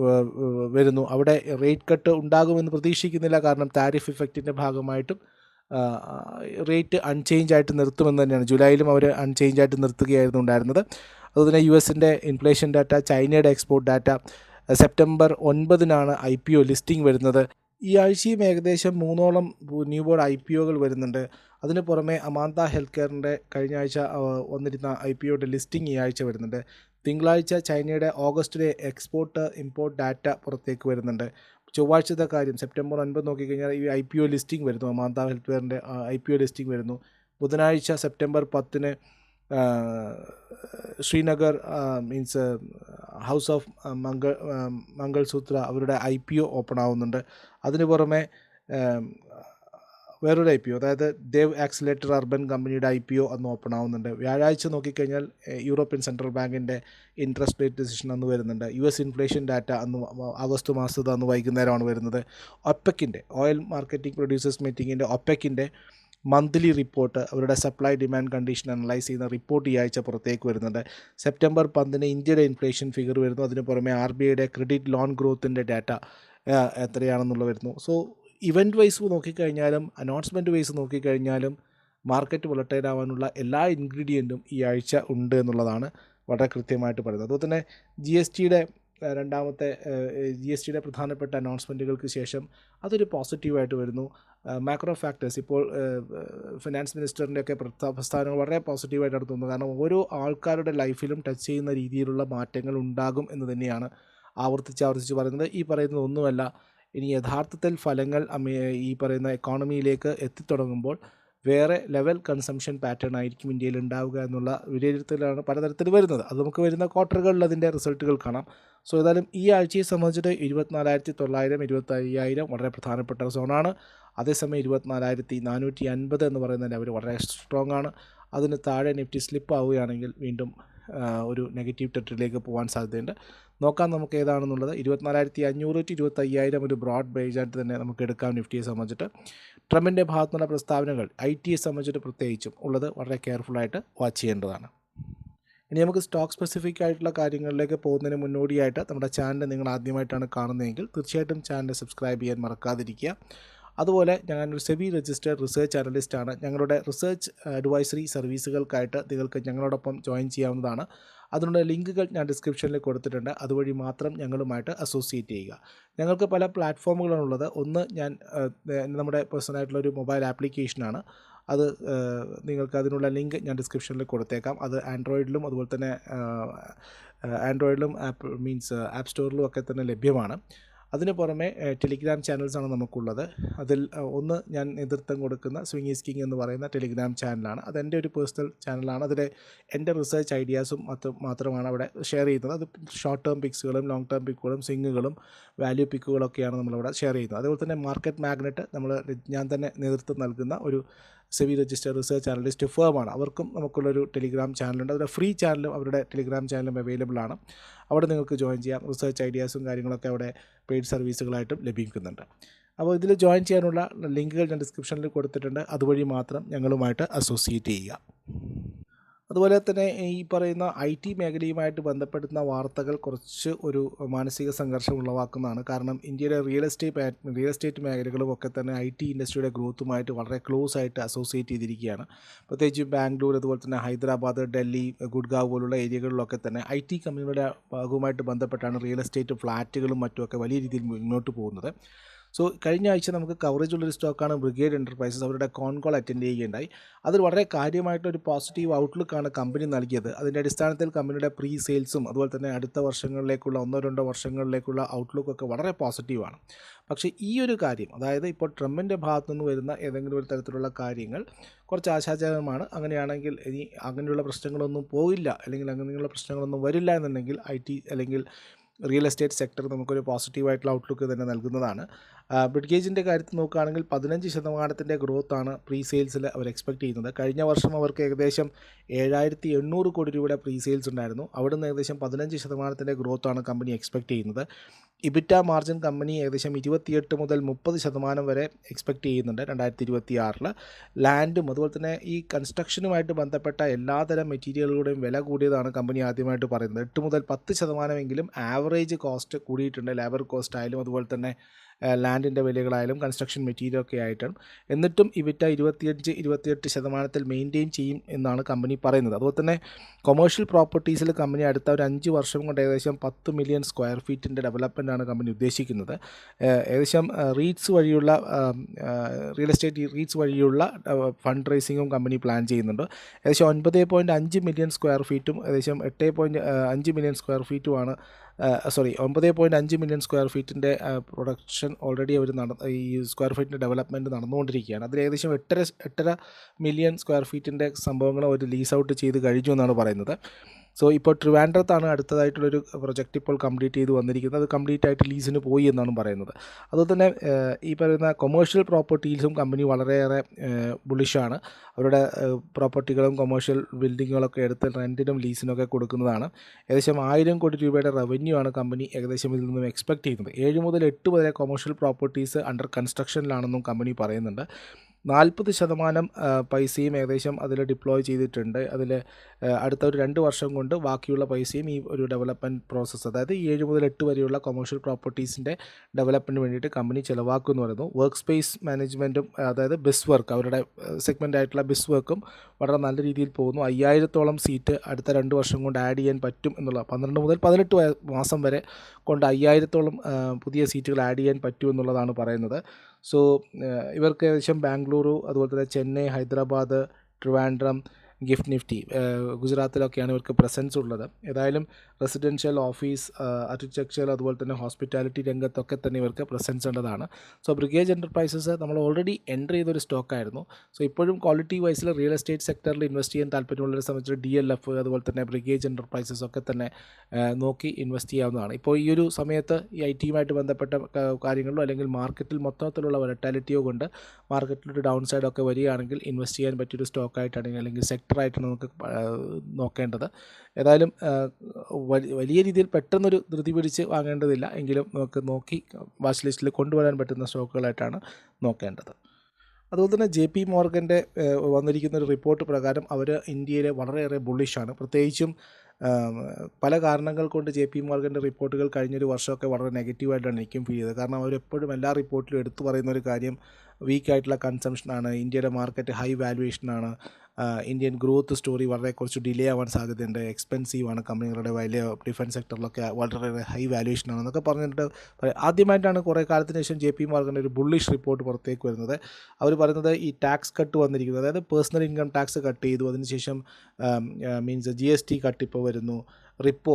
വരുന്നു. അവിടെ റേറ്റ് കട്ട് ഉണ്ടാകുമെന്ന് പ്രതീക്ഷിക്കുന്നില്ല. കാരണം താരിഫ് ഇഫക്റ്റിന്റെ ഭാഗമായിട്ടും റേറ്റ് അൺചേഞ്ച് ആയിട്ട് നിർത്തുമെന്ന് തന്നെയാണ്. ജൂലൈയിലും അവർ അൺചേഞ്ച് ആയിട്ട് നിർത്തുകയായിരുന്നു ഉണ്ടായിരുന്നത്. അതുപോലെ യു എസിന്റെ ഇൻഫ്ലേഷൻ ഡാറ്റ ചൈനയുടെ എക്സ്പോർട്ട് ഡാറ്റ സെപ്റ്റംബർ ഒൻപതിനാണ് ഐ പി ഒ ലിസ്റ്റിംഗ് വരുന്നത്. ഈ ആഴ്ചയും ഏകദേശം മൂന്നോളം ന്യൂ ബോർഡ് ഐ പി ഒകൾ വരുന്നുണ്ട്. അതിന് പുറമെ അമാന്ത ഹെൽത്ത് കെയറിന്റെ കഴിഞ്ഞ ആഴ്ച വന്നിരുന്ന ഐ പി ഒയുടെ ലിസ്റ്റിംഗ് ഈ ആഴ്ച വരുന്നുണ്ട്. തിങ്കളാഴ്ച ചൈനയുടെ ഓഗസ്റ്റിലെ എക്സ്പോർട്ട് ഇമ്പോർട്ട് ഡാറ്റ പുറത്തേക്ക് വരുന്നുണ്ട്. ചൊവ്വാഴ്ചത്തെ കാര്യം സെപ്റ്റംബർ ഒൻപത് നോക്കിക്കഴിഞ്ഞാൽ ഈ ഐ പി ഒ ലിസ്റ്റിംഗ് വരുന്നു. അമാന്ത ഹെൽത്ത് കെയറിന്റെ ഐ പി ഒ ലിസ്റ്റിംഗ് വരുന്നു. ബുധനാഴ്ച സെപ്റ്റംബർ പത്തിന് Shringar means house of Mangal Mangalsutra അവരുടെ ഐ പി ഒ ഓപ്പൺ ആവുന്നുണ്ട് അതിന് പുറമെ വേറൊരു ഐ പി ഒ അതായത് ദേവ് ആക്സിലേറ്റർ അർബൻ കമ്പനിയുടെ ഐ പി ഒ അന്ന് ഓപ്പൺ ആവുന്നുണ്ട് വ്യാഴാഴ്ച നോക്കിക്കഴിഞ്ഞാൽ യൂറോപ്യൻ സെൻട്രൽ ബാങ്കിന്റെ ഇൻട്രസ്റ്റ് റേറ്റ് ഡിസിഷൻ അന്ന് വരുന്നുണ്ട്. യു എസ് ഇൻഫ്ലേഷൻ ഡാറ്റ അന്ന് ആഗസ്റ്റ് മാസത്ത് അന്ന് വൈകുന്നേരമാണ് വരുന്നത്. ഒപ്പക്കിന്റെ ഓയിൽ മാർക്കറ്റിംഗ് പ്രൊഡ്യൂസേഴ്സ് മീറ്റിങ്ങിന്റെ ഒപ്പക്കിന്റെ മന്ത്ലി റിപ്പോർട്ട് അവരുടെ സപ്ലൈ ഡിമാൻഡ് കണ്ടീഷൻ അനലൈസ് ചെയ്യുന്ന റിപ്പോർട്ട് ഈ ആഴ്ച പുറത്തേക്ക് വരുന്നുണ്ട്. സെപ്റ്റംബർ പന്തിന് ഇന്ത്യയുടെ ഇൻഫ്ലേഷൻ ഫിഗർ വരുന്നു. അതിന് പുറമെ ആർ ബി ഐയുടെ ക്രെഡിറ്റ് ലോൺ ഗ്രോത്തിന്റെ ഡാറ്റ എത്രയാണെന്നുള്ള വരുന്നു. സോ ഇവന്റ് വൈസ് നോക്കിക്കഴിഞ്ഞാലും അനൗൺസ്മെന്റ് വൈസ് നോക്കിക്കഴിഞ്ഞാലും മാർക്കറ്റ് വൊളട്ടൈൽ ആവാനുള്ള എല്ലാ ഇൻഗ്രീഡിയന്റും ഈ ആഴ്ച ഉണ്ട് എന്നുള്ളതാണ് വളരെ കൃത്യമായിട്ട് പറയുന്നത്. അതുപോലെ തന്നെ ജി എസ് ടിയുടെ രണ്ടാമത്തെ ജി എസ് ടിയുടെ പ്രധാനപ്പെട്ട അനൗൺസ്മെന്റുകൾക്ക് ശേഷം അതൊരു പോസിറ്റീവായിട്ട് വരുന്നു. മാക്രോ ഫാക്ടേഴ്സ് ഇപ്പോൾ ഫിനാൻസ് മിനിസ്റ്ററിന്റെ ഒക്കെ പ്രസ്താവനകൾ വളരെ പോസിറ്റീവായിട്ടാണ് തോന്നുന്നത്. കാരണം ഓരോ ആൾക്കാരുടെ ലൈഫിലും ടച്ച് ചെയ്യുന്ന രീതിയിലുള്ള മാറ്റങ്ങൾ ഉണ്ടാകും എന്ന് തന്നെയാണ് ആവർത്തിച്ച് ആവർത്തിച്ച് പറയുന്നത്. ഈ പറയുന്നത് ഒന്നുമല്ല. ഇനി യഥാർത്ഥത്തിൽ ഫലങ്ങൾ ഈ പറയുന്ന എക്കോണമിയിലേക്ക് എത്തിത്തുടങ്ങുമ്പോൾ വേറെ ലെവൽ കൺസംഷൻ പാറ്റേൺ ആയിരിക്കും ഇന്ത്യയിൽ ഉണ്ടാവുക എന്നുള്ള വിലയിരുത്തലാണ് പലതരത്തിൽ വരുന്നത്. അത് നമുക്ക് വരുന്ന ക്വാർട്ടറുകളിൽ അതിന്റെ റിസൾട്ടുകൾ കാണാം. സോ ഏതായാലും ഈ ആഴ്ചയെ സംബന്ധിച്ചിട്ട് ഇരുപത്തിനാലായിരത്തി തൊള്ളായിരം ഇരുപത്തയ്യായിരം വളരെ പ്രധാനപ്പെട്ട സോണാണ് അതേസമയം ഇരുപത്തിനാലായിരത്തി നാനൂറ്റി അൻപത് എന്ന് പറയുന്ന ലെവൽ വളരെ സ്ട്രോങ് ആണ്. അതിന് താഴെ നിഫ്റ്റി സ്ലിപ്പ് ആവുകയാണെങ്കിൽ വീണ്ടും ഒരു നെഗറ്റീവ് ടെറിട്ടറിയിലേക്ക് പോകാൻ സാധ്യതയുണ്ട്. നോക്കാം നമുക്ക് ഏതാണെന്നുള്ളത്. ഇരുപത്തിനാലായിരത്തി അഞ്ഞൂറ് ടു ഇരുപത്തയ്യായിരം ഒരു ബ്രോഡ് ബേജ് ആയിട്ട് തന്നെ നമുക്ക് എടുക്കാം നിഫ്റ്റിയെ സംബന്ധിച്ചിട്ട്. ട്രംപിന്റെ ഭാഗത്തുനിന്നുള്ള പ്രസ്താവനകൾ ഐ ടിയെ സംബന്ധിച്ചിട്ട് പ്രത്യേകിച്ചും ഉള്ളത് വളരെ കെയർഫുള്ളായിട്ട് വാച്ച് ചെയ്യേണ്ടതാണ്. ഇനി നമുക്ക് സ്റ്റോക്ക് സ്പെസിഫിക് ആയിട്ടുള്ള കാര്യങ്ങളിലേക്ക് പോകുന്നതിന് മുന്നോടിയായിട്ട് നമ്മുടെ ചാനൽ നിങ്ങൾ ആദ്യമായിട്ടാണ് കാണുന്നതെങ്കിൽ തീർച്ചയായിട്ടും ചാനൽ സബ്സ്ക്രൈബ് ചെയ്യാൻ മറക്കാതിരിക്കുക. അതുപോലെ ഞാനൊരു സെബി രജിസ്റ്റേഡ് റിസർച്ച് അനലിസ്റ്റാണ് ഞങ്ങളുടെ റിസർച്ച് അഡ്വൈസറി സർവീസുകൾക്കായിട്ട് നിങ്ങൾക്ക് ഞങ്ങളോടൊപ്പം ജോയിൻ ചെയ്യാവുന്നതാണ്. അതിനുള്ള ലിങ്കുകൾ ഞാൻ ഡിസ്ക്രിപ്ഷനിൽ കൊടുത്തിട്ടുണ്ട്. അതുവഴി മാത്രം ഞങ്ങളുമായിട്ട് അസോസിയേറ്റ് ചെയ്യുക. ഞങ്ങൾക്ക് പല പ്ലാറ്റ്ഫോമുകളാണുള്ളത് ഒന്ന് ഞാൻ നമ്മുടെ പേഴ്സണലായിട്ടുള്ള ഒരു മൊബൈൽ ആപ്ലിക്കേഷനാണ് അത് നിങ്ങൾക്ക് അതിനുള്ള ലിങ്ക് ഞാൻ ഡിസ്ക്രിപ്ഷനിൽ കൊടുത്തേക്കാം. അത് ആൻഡ്രോയിഡിലും അതുപോലെ തന്നെ ആൻഡ്രോയിഡിലും ആപ്പ് മീൻസ് ആപ്പ് സ്റ്റോറിലും ഒക്കെ തന്നെ ലഭ്യമാണ്. അതിന് പുറമെ ടെലിഗ്രാം ചാനൽസാണ് നമുക്കുള്ളത്. അതിൽ ഒന്ന് ഞാൻ നേതൃത്വം കൊടുക്കുന്ന സ്വിങ്ങീസ് കിങ് എന്ന് പറയുന്ന ടെലിഗ്രാം ചാനലാണ് അത് എന്റെ ഒരു പേഴ്സണൽ ചാനലാണ് അതിലെ എന്റെ റിസർച്ച് ഐഡിയാസും മാത്രം മാത്രമാണ് അവിടെ ഷെയർ ചെയ്യുന്നത്. അത് ഷോർട്ട് ടേം പിക്സുകളും ലോങ് ടേം പിക്കുകളും സ്വിങ്ങുകളും വാല്യൂ പിക്കുകളൊക്കെയാണ് നമ്മളവിടെ ഷെയർ ചെയ്യുന്നത്. അതുപോലെ തന്നെ മാർക്കറ്റ് മാഗ്നറ്റ് നമ്മൾ ഞാൻ തന്നെ നേതൃത്വം നൽകുന്ന ഒരു സെവി രജിസ്റ്റർ റിസർച്ച് അനലിസ്റ്റ് ഫേമാണ് അവർക്കും നമുക്കുള്ളൊരു ടെലിഗ്രാം ചാനലുണ്ട് അതിന്റെ ഫ്രീ ചാനലും അവരുടെ ടെലിഗ്രാം ചാനലും അവൈലബിൾ ആണ്. അവിടെ നിങ്ങൾക്ക് ജോയിൻ ചെയ്യാം. റിസർച്ച് ഐഡിയാസും കാര്യങ്ങളൊക്കെ അവിടെ പെയ്ഡ് സർവീസുകളായിട്ടും ലഭിക്കുന്നുണ്ട്. അപ്പോൾ ഇതിൽ ജോയിൻ ചെയ്യാനുള്ള ലിങ്കുകൾ ഞാൻ ഡിസ്ക്രിപ്ഷനിൽ കൊടുത്തിട്ടുണ്ട്. അതുവഴി മാത്രം ഞങ്ങളുമായിട്ട് അസോസിയേറ്റ് ചെയ്യുക. അതുപോലെ തന്നെ ഈ പറയുന്ന ഐ ടി മേഖലയുമായിട്ട് ബന്ധപ്പെടുന്ന വാർത്തകൾ കുറച്ച് ഒരു മാനസിക സംഘർഷം ഉളവാക്കുന്നതാണ്. കാരണം ഇന്ത്യയുടെ റിയൽ എസ്റ്റേറ്റ് റിയൽ എസ്റ്റേറ്റ് മേഖലകളും ഒക്കെ തന്നെ ഐ ടി ഇൻഡസ്ട്രിയുടെ ഗ്രോത്തുമായിട്ട് വളരെ ക്ലോസ് ആയിട്ട് അസോസിയേറ്റ് ചെയ്തിരിക്കുകയാണ്. പ്രത്യേകിച്ച് ബാംഗ്ലൂർ അതുപോലെ തന്നെ ഹൈദരാബാദ് ഡൽഹി ഗുഡ്ഗാവ് പോലുള്ള ഏരിയകളിലൊക്കെ തന്നെ ഐ ടി കമ്പനികളുടെ ഭാഗവുമായിട്ട് ബന്ധപ്പെട്ടാണ് റിയൽ എസ്റ്റേറ്റ് ഫ്ലാറ്റുകളും മറ്റുമൊക്കെ വലിയ രീതിയിൽ മുന്നോട്ട് പോകുന്നത്. സോ കഴിഞ്ഞ ആഴ്ച നമുക്ക് കവറേജ് ഉള്ളൊരു സ്റ്റോക്കാണ് ബ്രിഗേഡ് എന്റർപ്രൈസസ് അവരുടെ കോൺ കോൾ അറ്റൻഡ് ചെയ്യുകയുണ്ടായി. അതിൽ വളരെ കാര്യമായിട്ടൊരു പോസിറ്റീവ് ഔട്ട്ലുക്കാണ് കമ്പനി നൽകിയത്. അതിന്റെ അടിസ്ഥാനത്തിൽ കമ്പനിയുടെ പ്രീ സെയിൽസും അതുപോലെ തന്നെ അടുത്ത വർഷങ്ങളിലേക്കുള്ള ഒന്നോ രണ്ടോ വർഷങ്ങളിലേക്കുള്ള ഔട്ട്ലുക്കൊക്കെ വളരെ പോസിറ്റീവാണ് പക്ഷേ ഈ ഒരു കാര്യം അതായത് ഇപ്പോൾ ട്രംപിന്റെ ഭാഗത്തു നിന്ന് വരുന്ന ഏതെങ്കിലും ഒരു തരത്തിലുള്ള കാര്യങ്ങൾ കുറച്ച് ആശാജനകമാണ് അങ്ങനെയാണെങ്കിൽ ഇനി അങ്ങനെയുള്ള പ്രശ്നങ്ങളൊന്നും പോയില്ല അല്ലെങ്കിൽ അങ്ങനെയുള്ള പ്രശ്നങ്ങളൊന്നും വരില്ല എന്നുണ്ടെങ്കിൽ ഐ ടി അല്ലെങ്കിൽ റിയൽ എസ്റ്റേറ്റ് സെക്ടർ നമുക്കൊരു പോസിറ്റീവായിട്ടുള്ള ഔട്ട്ലുക്ക് തന്നെ നൽകുന്നതാണ്. ബ്രിഡ്ഗേജിന്റെ കാര്യത്തിൽ നോക്കുകയാണെങ്കിൽ പതിനഞ്ച് ശതമാനത്തിന്റെ ഗ്രോത്താണ് പ്രീ സെയിൽസിൽ അവർ എക്സ്പെക്ട് ചെയ്യുന്നത്. കഴിഞ്ഞ വർഷം അവർക്ക് ഏകദേശം ഏഴായിരത്തി എണ്ണൂറ് കോടി രൂപയുടെ പ്രീ സെയിൽസ് ഉണ്ടായിരുന്നു. അവിടുന്ന് ഏകദേശം പതിനഞ്ച് ശതമാനത്തിന്റെ ആണ് കമ്പനി എക്സ്പെക്ട് ചെയ്യുന്നത്. ഇബിറ്റ മാർജിൻ കമ്പനി ഏകദേശം ഇരുപത്തിയെട്ട് മുതൽ മുപ്പത് ശതമാനം വരെ എക്സ്പെക്ട് ചെയ്യുന്നുണ്ട് രണ്ടായിരത്തി ഇരുപത്തി ആറിൽ ലാൻഡും അതുപോലെ തന്നെ ഈ കൺസ്ട്രക്ഷനുമായിട്ട് ബന്ധപ്പെട്ട എല്ലാതരം മെറ്റീരിയലുകളുടെയും വില കൂടിയതാണ് കമ്പനി ആദ്യമായിട്ട് പറയുന്നത്. എട്ട് മുതൽ പത്ത് ശതമാനമെങ്കിലും ആവറേജ് കോസ്റ്റ് കൂടിയിട്ടുണ്ട്. ലേബർ കോസ്റ്റ് ആയാലും അതുപോലെ തന്നെ ലാൻഡിന്റെ വിലകളായാലും കൺസ്ട്രക്ഷൻ മെറ്റീരിയൽ ഒക്കെ ആയിട്ടും. എന്നിട്ടും ഇവിറ്റ ഇരുപത്തിയഞ്ച് ഇരുപത്തിയെട്ട് ശതമാനത്തിൽ മെയിന്റെയിൻ ചെയ്യും എന്നാണ് കമ്പനി പറയുന്നത്. അതുപോലെ തന്നെ കൊമേഴ്ഷ്യൽ പ്രോപ്പർട്ടീസിൽ കമ്പനി അടുത്ത ഒരു അഞ്ച് വർഷം കൊണ്ട് ഏകദേശം പത്ത് മില്യൺ സ്ക്വയർ ഫീറ്റിന്റെ ആണ് കമ്പനി ഉദ്ദേശിക്കുന്നത്. ഏകദേശം റീറ്റ്സ് വഴിയുള്ള റിയൽ എസ്റ്റേറ്റ് റീറ്റ്സ് വഴിയുള്ള ഫണ്ട് റേസിങ്ങും കമ്പനി പ്ലാൻ ചെയ്യുന്നുണ്ട്. ഏകദേശം ഒൻപത് പോയിന്റ് അഞ്ച് മില്യൺ സ്ക്വയർ ഫീറ്റും ഏകദേശം എട്ട് പോയിന്റ് അഞ്ച് മില്യൺ സ്ക്വയർ ഫീറ്റുമാണ് സോറി ഒമ്പത് പോയിന്റ് അഞ്ച് മില്യൺ സ്ക്വയർ ഫീറ്റിന്റെ പ്രൊഡക്ഷൻ ഓൾറെഡി അവർ നട ഈ സ്ക്വയർ ഫീറ്റിന്റെ ഡെവലപ്മെന്റ് നടന്നുകൊണ്ടിരിക്കുകയാണ്. അതിൽ ഏകദേശം എട്ടര എട്ടര മില്യൺ സ്ക്വയർ ഫീറ്റിന്റെ സംഭവങ്ങൾ അവർ ലീസ് ഔട്ട് ചെയ്ത് കഴിഞ്ഞു എന്നാണ് പറയുന്നത്. സോ ഇപ്പോൾ ട്രിവാൻഡ്രത്താണ് അടുത്തതായിട്ടുള്ളൊരു പ്രൊജക്റ്റ് ഇപ്പോൾ കംപ്ലീറ്റ് ചെയ്ത് വന്നിരിക്കുന്നത്. അത് കംപ്ലീറ്റ് ആയിട്ട് ലീസിന് പോയി എന്നാണ് പറയുന്നത്. അതുപോലെ തന്നെ ഈ പറയുന്ന കൊമേഴ്ഷ്യൽ പ്രോപ്പർട്ടീസും കമ്പനി വളരെയേറെ ബുളിഷാണ് അവരുടെ പ്രോപ്പർട്ടികളും കൊമേഴ്ഷ്യൽ ബിൽഡിങ്ങുകളൊക്കെ എടുത്ത് റെന്റിനും ലീസിനൊക്കെ കൊടുക്കുന്നതാണ്. ഏകദേശം ആയിരം കോടി രൂപയുടെ റവന്യൂ ആണ് കമ്പനി ഏകദേശം ഇതിൽ നിന്നും എക്സ്പെക്ട് ചെയ്യുന്നത്. ഏഴ് മുതൽ എട്ട് വരെ കൊമേഴ്ഷ്യൽ പ്രോപ്പർട്ടീസ് അണ്ടർ കൺസ്ട്രക്ഷനിലാണെന്നും കമ്പനി പറയുന്നുണ്ട്. നാൽപ്പത് ശതമാനം പൈസയും ഏകദേശം അതിൽ ഡിപ്ലോയ് ചെയ്തിട്ടുണ്ട്. അതിൽ അടുത്ത ഒരു രണ്ട് വർഷം കൊണ്ട് ബാക്കിയുള്ള പൈസയും ഈ ഒരു ഡെവലപ്മെന്റ് പ്രോസസ്സ് അതായത് ഏഴ് മുതൽ എട്ട് വരെയുള്ള കൊമേഴ്ഷ്യൽ പ്രോപ്പർട്ടീസിന്റെ ഡെവലപ്മെന്റിന് വേണ്ടിയിട്ട് കമ്പനി ചിലവാക്കുമെന്ന് പറയുന്നു. വർക്ക് സ്പേസ് മാനേജ്മെന്റും അതായത് ബിസ് വർക്ക് അവരുടെ സെഗ്മെന്റ് ആയിട്ടുള്ള ബിസ് വർക്കും വളരെ നല്ല രീതിയിൽ പോകുന്നു. അയ്യായിരത്തോളം സീറ്റ് അടുത്ത രണ്ട് വർഷം കൊണ്ട് ആഡ് ചെയ്യാൻ പറ്റും എന്നുള്ള പന്ത്രണ്ട് മുതൽ പതിനെട്ട് മാസം വരെ കൊണ്ട് അയ്യായിരത്തോളം പുതിയ സീറ്റുകൾ ആഡ് ചെയ്യാൻ പറ്റും എന്നുള്ളതാണ് പറയുന്നത്. സോ ഇവർക്ക് ഏകദേശം ബാംഗ്ലൂരു അതുപോലെ തന്നെ ചെന്നൈ ഹൈദരാബാദ് ട്രിവാൻഡ്രം ഗിഫ്റ്റ് നിഫ്റ്റി ഗുജറാത്തിലൊക്കെയാണ് ഇവർക്ക് പ്രസൻസ് ഉള്ളത്. ഏതായാലും റെസിഡൻഷ്യൽ ഓഫീസ് ആർക്കിടെക്ചർ അതുപോലെ തന്നെ ഹോസ്പിറ്റാലിറ്റി രംഗത്തൊക്കെ തന്നെ ഇവർക്ക് പ്രസൻസ് ഉള്ളതാണ്. സോ ബ്രിഗേജ് എന്റർപ്രൈസസ് നമ്മൾ ഓൾറെഡി എന്റർ ചെയ്തൊരു സ്റ്റോക്കായിരുന്നു സോ ഇപ്പോഴും ക്വാളിറ്റി വൈസിൽ റിയൽ എസ്റ്റേറ്റ് സെക്ടറിൽ ഇൻവെസ്റ്റ് ചെയ്യാൻ താല്പര്യമുള്ളവരെ സംബന്ധിച്ച് ഡി എൽ എഫ് അതുപോലെ തന്നെ ബ്രിഗേജ് എന്റർപ്രൈസസ് ഒക്കെ തന്നെ നോക്കി ഇൻവെസ്റ്റ് ചെയ്യാവുന്നതാണ്. ഇപ്പോൾ ഈ ഒരു സമയത്ത് ഈ ഐ ടിയുമായിട്ട് ബന്ധപ്പെട്ട കാര്യങ്ങളോ അല്ലെങ്കിൽ മാർക്കറ്റിൽ മൊത്തത്തിലുള്ള വലറ്റാലിറ്റിയോ കൊണ്ട് മാർക്കറ്റിലൊരു ഡൗൺ സൈഡ് ഒക്കെ വരികയാണെങ്കിൽ ഇൻവെസ്റ്റ് ചെയ്യാൻ പറ്റിയൊരു സ്റ്റോക്കായിട്ടാണെങ്കിൽ അല്ലെങ്കിൽ സെക്ടറായിട്ടാണ് നമുക്ക് നോക്കേണ്ടത്. ഏതായാലും വലിയ രീതിയിൽ പെട്ടെന്നൊരു ധൃതി പിടിച്ച് വാങ്ങേണ്ടതില്ല. എങ്കിലും നമുക്ക് നോക്കി വാച്ച് ലിസ്റ്റിൽ കൊണ്ടുവരാൻ പറ്റുന്ന സ്റ്റോക്കുകളായിട്ടാണ് നോക്കേണ്ടത്. അതുപോലെ തന്നെ ജെ പി മോർഗന്റെ വന്നിരിക്കുന്ന ഒരു റിപ്പോർട്ട് പ്രകാരം അവർ ഇന്ത്യയിലെ വളരെയേറെ ബുള്ളിഷാണ് പ്രത്യേകിച്ചും പല കാരണങ്ങൾ കൊണ്ട് ജെ പി മോർഗന്റെ റിപ്പോർട്ടുകൾ കഴിഞ്ഞൊരു വർഷമൊക്കെ വളരെ നെഗറ്റീവായിട്ടാണ് എനിക്കും ഫീൽ ചെയ്തത്. കാരണം അവരെപ്പോഴും എല്ലാ റിപ്പോർട്ടിലും എടുത്തു പറയുന്ന ഒരു കാര്യം വീക്കായിട്ടുള്ള കൺസംഷനാണ് ഇന്ത്യയുടെ മാർക്കറ്റ് ഹൈ വാല്യുവേഷനാണ് ഇന്ത്യൻ ഗ്രോത്ത് സ്റ്റോറി വളരെ കുറച്ച് ഡിലേ ആവാൻ സാധ്യതയുണ്ട്. എക്സ്പെൻസീവ് ആണ് കമ്പനികളുടെ വലിയ ഡിഫൻസ് സെക്ടറിലൊക്കെ വളരെ ഹൈ വാല്യൂഷൻ ആണ് എന്നൊക്കെ പറഞ്ഞിട്ട് ആദ്യമായിട്ടാണ് കുറേ കാലത്തിന് ശേഷം ജെ പി മാർഗിന്റെ ഒരു ബുള്ളിഷ് റിപ്പോർട്ട് പുറത്തേക്ക് വരുന്നത്. അവർ പറയുന്നത് ഈ ടാക്സ് കട്ട് വന്നിരിക്കുന്നത് അതായത് പേഴ്സണൽ ഇൻകം ടാക്സ് കട്ട് ചെയ്തു. അതിനുശേഷം means G S T cut ഇപ്പോൾ വരുന്നു. റിപ്പോ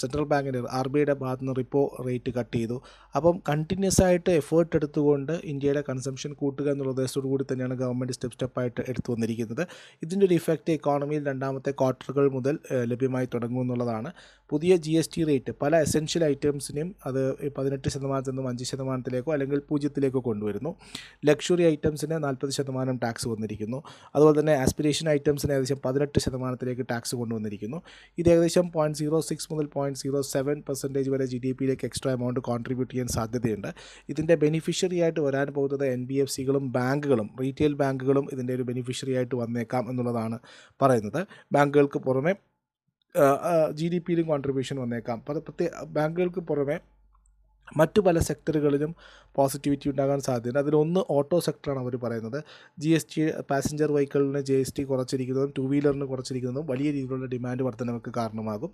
സെൻട്രൽ ബാങ്കിന്റെ ആർ ബി ഐയുടെ ഭാഗത്തു നിന്ന് റിപ്പോ റേറ്റ് കട്ട് ചെയ്തു. അപ്പം കണ്ടിന്യൂസ് ആയിട്ട് എഫേർട്ട് എടുത്തുകൊണ്ട് ഇന്ത്യയുടെ കൺസംഷൻ കൂട്ടുക എന്നുള്ള ഉദ്ദേശത്തോടു കൂടി തന്നെയാണ് ഗവൺമെന്റ് സ്റ്റെപ്പ് സ്റ്റെപ്പായിട്ട് എടുത്തു വന്നിരിക്കുന്നത്. ഇതിന്റെ ഒരു ഇഫക്റ്റ് ഇക്കോണമിയിൽ രണ്ടാമത്തെ ക്വാർട്ടറുകൾ മുതൽ ലഭ്യമായി തുടങ്ങും എന്നുള്ളതാണ്. പുതിയ ജി എസ് ടി റേറ്റ് പല എസെൻഷ്യൽ ഐറ്റംസിനെയും അത് പതിനെട്ട് ശതമാനത്തിൽ നിന്നും അഞ്ച് ശതമാനത്തിലേക്കോ അല്ലെങ്കിൽ പൂജ്യത്തിലേക്കോ കൊണ്ടുവരുന്നു. ലക്ഷറി ഐറ്റംസിന് നാൽപ്പത് ശതമാനം ടാക്സ് വന്നിരിക്കുന്നു. അതുപോലെ തന്നെ ആസ്പിരേഷൻ ഐറ്റംസിന് ഏകദേശം പതിനെട്ട് ശതമാനത്തിലേക്ക് ടാക്സ് കൊണ്ടുവന്നിരിക്കുന്നു. ഇത് ഏകദേശം പോയിന്റ് സീറോ സിക്സ് മുതൽ പോയിന്റ് സീറോ സെവൻ പെർസെന്റേജ് വരെ ജി ഡി പിയിലേക്ക് എക്സ്ട്രാ എമൗണ്ട് കോൺട്രിബ്യൂട്ട് ചെയ്യാൻ സാധ്യതയുണ്ട്. ഇതിന്റെ ബെനിഫിഷ്യറി ആയിട്ട് വരാൻ പോകുന്നത് എൻ ബി എഫ് സികളും ബാങ്കുകളും റീറ്റെയിൽ ബാങ്കുകളും ഇതിന്റെ ഒരു ബെനിഫിഷ്യറി ആയിട്ട് വന്നേക്കാം എന്നുള്ളതാണ് പറയുന്നത്. ബാങ്കുകൾക്ക് പുറമെ ജി ഡി പിയിലും കോൺട്രിബ്യൂഷൻ വന്നേക്കാം. പ്രത്യേക ബാങ്കുകൾക്ക് പുറമെ മറ്റു പല സെക്ടറുകളിലും പോസിറ്റിവിറ്റി ഉണ്ടാകാൻ സാധ്യതയുണ്ട്. അതിലൊന്ന് ഓട്ടോ സെക്ടറാണ് അവർ പറയുന്നത്. ജി എസ് ടി പാസഞ്ചർ വെഹിക്കിളിന് ജി എസ് ടി കുറച്ചിരിക്കുന്നതും ടു വീലറിന് കുറച്ചിരിക്കുന്നതും വലിയ രീതിയിലുള്ള ഡിമാൻഡ് വർധനവൊക്കെ കാരണമാകും.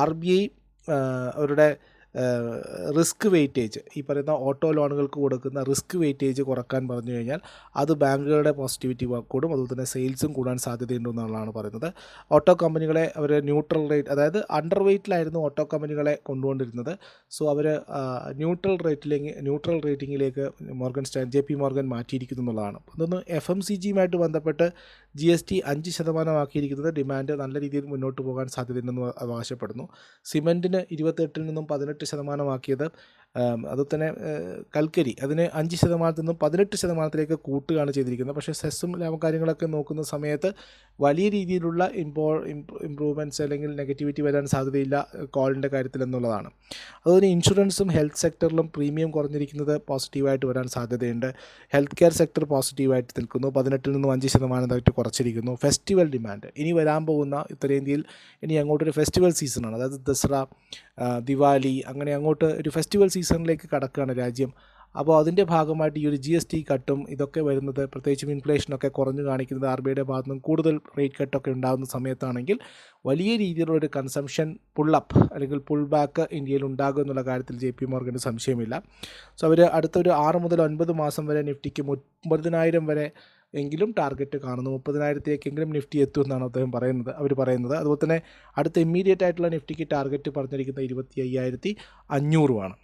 ആർ ബി ഐ അവരുടെ റിസ്ക് വെയിറ്റേജ് ഈ പറയുന്ന ഓട്ടോ ലോണുകൾക്ക് കൊടുക്കുന്ന റിസ്ക് വെയിറ്റേജ് കുറയ്ക്കാൻ പറഞ്ഞു കഴിഞ്ഞാൽ അത് ബാങ്കുകളുടെ പോസിറ്റിവിറ്റി കൂടും അതുപോലെ തന്നെ സെയിൽസും കൂടാൻ സാധ്യതയുണ്ടെന്നുള്ളതാണ് പറയുന്നത്. ഓട്ടോ കമ്പനികളെ അവർ ന്യൂട്രൽ റേറ്റ് അതായത് അണ്ടർ വെയ്റ്റിലായിരുന്നു ഓട്ടോ കമ്പനികളെ കൊണ്ടുകൊണ്ടിരുന്നത് സോ അവർ ന്യൂട്രൽ റേറ്റിലേക്ക് neutral റേറ്റിങ്ങിലേക്ക് Morgan Stan J P Morgan മാറ്റിയിരിക്കുന്നു എന്നുള്ളതാണ്. അതൊന്ന് എഫ് എം സി ജിയുമായിട്ട് ബന്ധപ്പെട്ട് ജി എസ് ടി അഞ്ച് ശതമാനമാക്കിയിരിക്കുന്നത് ഡിമാൻഡ് നല്ല രീതിയിൽ മുന്നോട്ട് പോകാൻ സാധ്യതയുണ്ടെന്ന് അവകാശപ്പെടുന്നു. സിമെന്റിന് ഇരുപത്തെട്ടിൽ നിന്നും പതിനെട്ട് ശതമാനമാക്കിയത് അതുപോലെ തന്നെ കൽക്കരി. അതിന് അഞ്ച് ശതമാനത്തിൽ നിന്നും പതിനെട്ട് ശതമാനത്തിലേക്ക് കൂട്ടുകയാണ് ചെയ്തിരിക്കുന്നത്. പക്ഷേ സെസ്സും കാര്യങ്ങളൊക്കെ നോക്കുന്ന സമയത്ത് വലിയ രീതിയിലുള്ള ഇമ്പോ ഇമ്പ്രൂവ്മെന്റ്സ് അല്ലെങ്കിൽ നെഗറ്റിവിറ്റി വരാൻ സാധ്യതയില്ല കോളിന്റെ കാര്യത്തിൽ എന്നുള്ളതാണ്. അതുപോലെ ഇൻഷുറൻസും ഹെൽത്ത് സെക്ടറിലും പ്രീമിയം കുറഞ്ഞിരിക്കുന്നത് പോസിറ്റീവായിട്ട് വരാൻ സാധ്യതയുണ്ട്. ഹെൽത്ത് കെയർ സെക്ടർ പോസിറ്റീവായിട്ട് നിൽക്കുന്നു. പതിനെട്ടിൽ നിന്നും അഞ്ച് ശതമാനമായിട്ട് കുറച്ചിരിക്കുന്നു. Festival demand. ഇനി വരാൻ പോകുന്ന ഉത്തരേന്ത്യയിൽ ഇനി അങ്ങോട്ടൊരു ഫെസ്റ്റിവൽ സീസണാണ്. അതായത് ദസറ ദിവാലി അങ്ങനെ അങ്ങോട്ട് ഒരു ഫെസ്റ്റിവൽ സീസണിലേക്ക് കടക്കുകയാണ് രാജ്യം. അപ്പോൾ അതിന്റെ ഭാഗമായിട്ട് ഈ ഒരു ജി എസ് ടി കട്ടും ഇതൊക്കെ വരുന്നത് പ്രത്യേകിച്ചും ഇൻഫ്ലേഷനൊക്കെ കുറഞ്ഞു കാണിക്കുന്നത് ആർ ബി ഐയുടെ ഭാഗത്തു നിന്നും കൂടുതൽ റേറ്റ് കട്ടൊക്കെ ഉണ്ടാകുന്ന സമയത്താണെങ്കിൽ വലിയ രീതിയിലുള്ള ഒരു കൺസംഷൻ പുള്ളപ്പ് അല്ലെങ്കിൽ പുൾ ബാക്ക് ഇന്ത്യയിൽ ഉണ്ടാകും എന്നുള്ള കാര്യത്തിൽ ജെ പി മോർഗന് സംശയമില്ല. സോ അവർ അടുത്തൊരു ആറ് മുതൽ ഒൻപത് മാസം വരെ നിഫ്റ്റിക്ക് മുപ്പതിനായിരം വരെ എങ്കിലും ടാർഗറ്റ് കാണുന്നു. മുപ്പതിനായിരത്തിലേക്കെങ്കിലും നിഫ്റ്റി എത്തുമെന്നാണ് അദ്ദേഹം പറയുന്നത് അവർ പറയുന്നത്. അതുപോലെ തന്നെ അടുത്ത ഇമ്മീഡിയറ്റ് ആയിട്ടുള്ള നിഫ്റ്റിക്ക് ടാർഗറ്റ് പറഞ്ഞിരിക്കുന്നത് ഇരുപത്തി അയ്യായിരത്തി അഞ്ഞൂറുമാണ്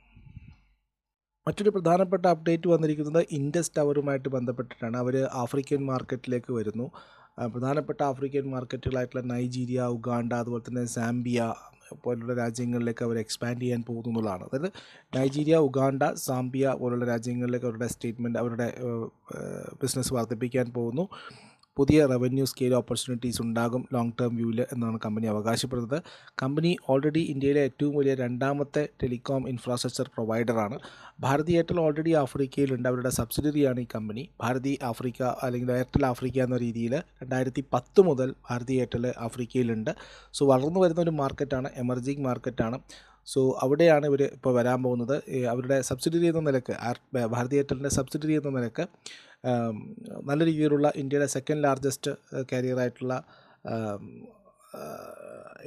മറ്റൊരു പ്രധാനപ്പെട്ട അപ്ഡേറ്റ് വന്നിരിക്കുന്നത് ഇൻഡസ് ടവറുമായിട്ട് ബന്ധപ്പെട്ടിട്ടാണ്. അവർ ആഫ്രിക്കൻ മാർക്കറ്റിലേക്ക് വരുന്നു. പ്രധാനപ്പെട്ട ആഫ്രിക്കൻ മാർക്കറ്റുകളായിട്ടുള്ള നൈജീരിയ ഉഗാണ്ട അതുപോലെ തന്നെ സാംബിയ പോലുള്ള രാജ്യങ്ങളിലേക്ക് അവർ എക്സ്പാൻഡ് ചെയ്യാൻ പോകുന്നു എന്നുള്ളതാണ്. അതായത് നൈജീരിയ ഉഗാണ്ട സാംബിയ പോലുള്ള രാജ്യങ്ങളിലേക്ക് അവരുടെ സ്റ്റേറ്റ്മെന്റ് അവരുടെ ബിസിനസ് വർദ്ധിപ്പിക്കാൻ പോകുന്നു. പുതിയ റവന്യൂ സ്കെയിൽ ഓപ്പർച്യൂണിറ്റീസ് ഉണ്ടാകും ലോങ് ടേം വ്യൂവിൽ എന്നാണ് കമ്പനി അവകാശപ്പെടുന്നത്. കമ്പനി ഓൾറെഡി ഇന്ത്യയിലെ ഏറ്റവും വലിയ രണ്ടാമത്തെ ടെലികോം ഇൻഫ്രാസ്ട്രക്ചർ പ്രൊവൈഡറാണ് ഭാരതി എയർടെൽ ഓൾറെഡി ആഫ്രിക്കയിലുണ്ട്. അവരുടെ സബ്സിഡറിയാണ് ഈ കമ്പനി ഭാരതി ആഫ്രിക്ക അല്ലെങ്കിൽ എയർടെൽ ആഫ്രിക്ക എന്ന രീതിയിൽ രണ്ടായിരത്തി പത്ത് മുതൽ ഭാരതി എയർടെൽ ആഫ്രിക്കയിലുണ്ട്. സോ വളർന്നു വരുന്ന ഒരു മാർക്കറ്റാണ് എമർജിങ് മാർക്കറ്റാണ് സോ അവിടെയാണ് ഇവർ ഇപ്പോൾ വരാൻ പോകുന്നത്. അവരുടെ സബ്സിഡറി എന്ന നിലയ്ക്ക് ഭാരതി എയർടെലിന്റെ സബ്സിഡറി എന്ന നിലയ്ക്ക് നല്ല രീതിയിലുള്ള ഇന്ത്യയുടെ സെക്കൻഡ് ലാർജസ്റ്റ് കാരിയറായിട്ടുള്ള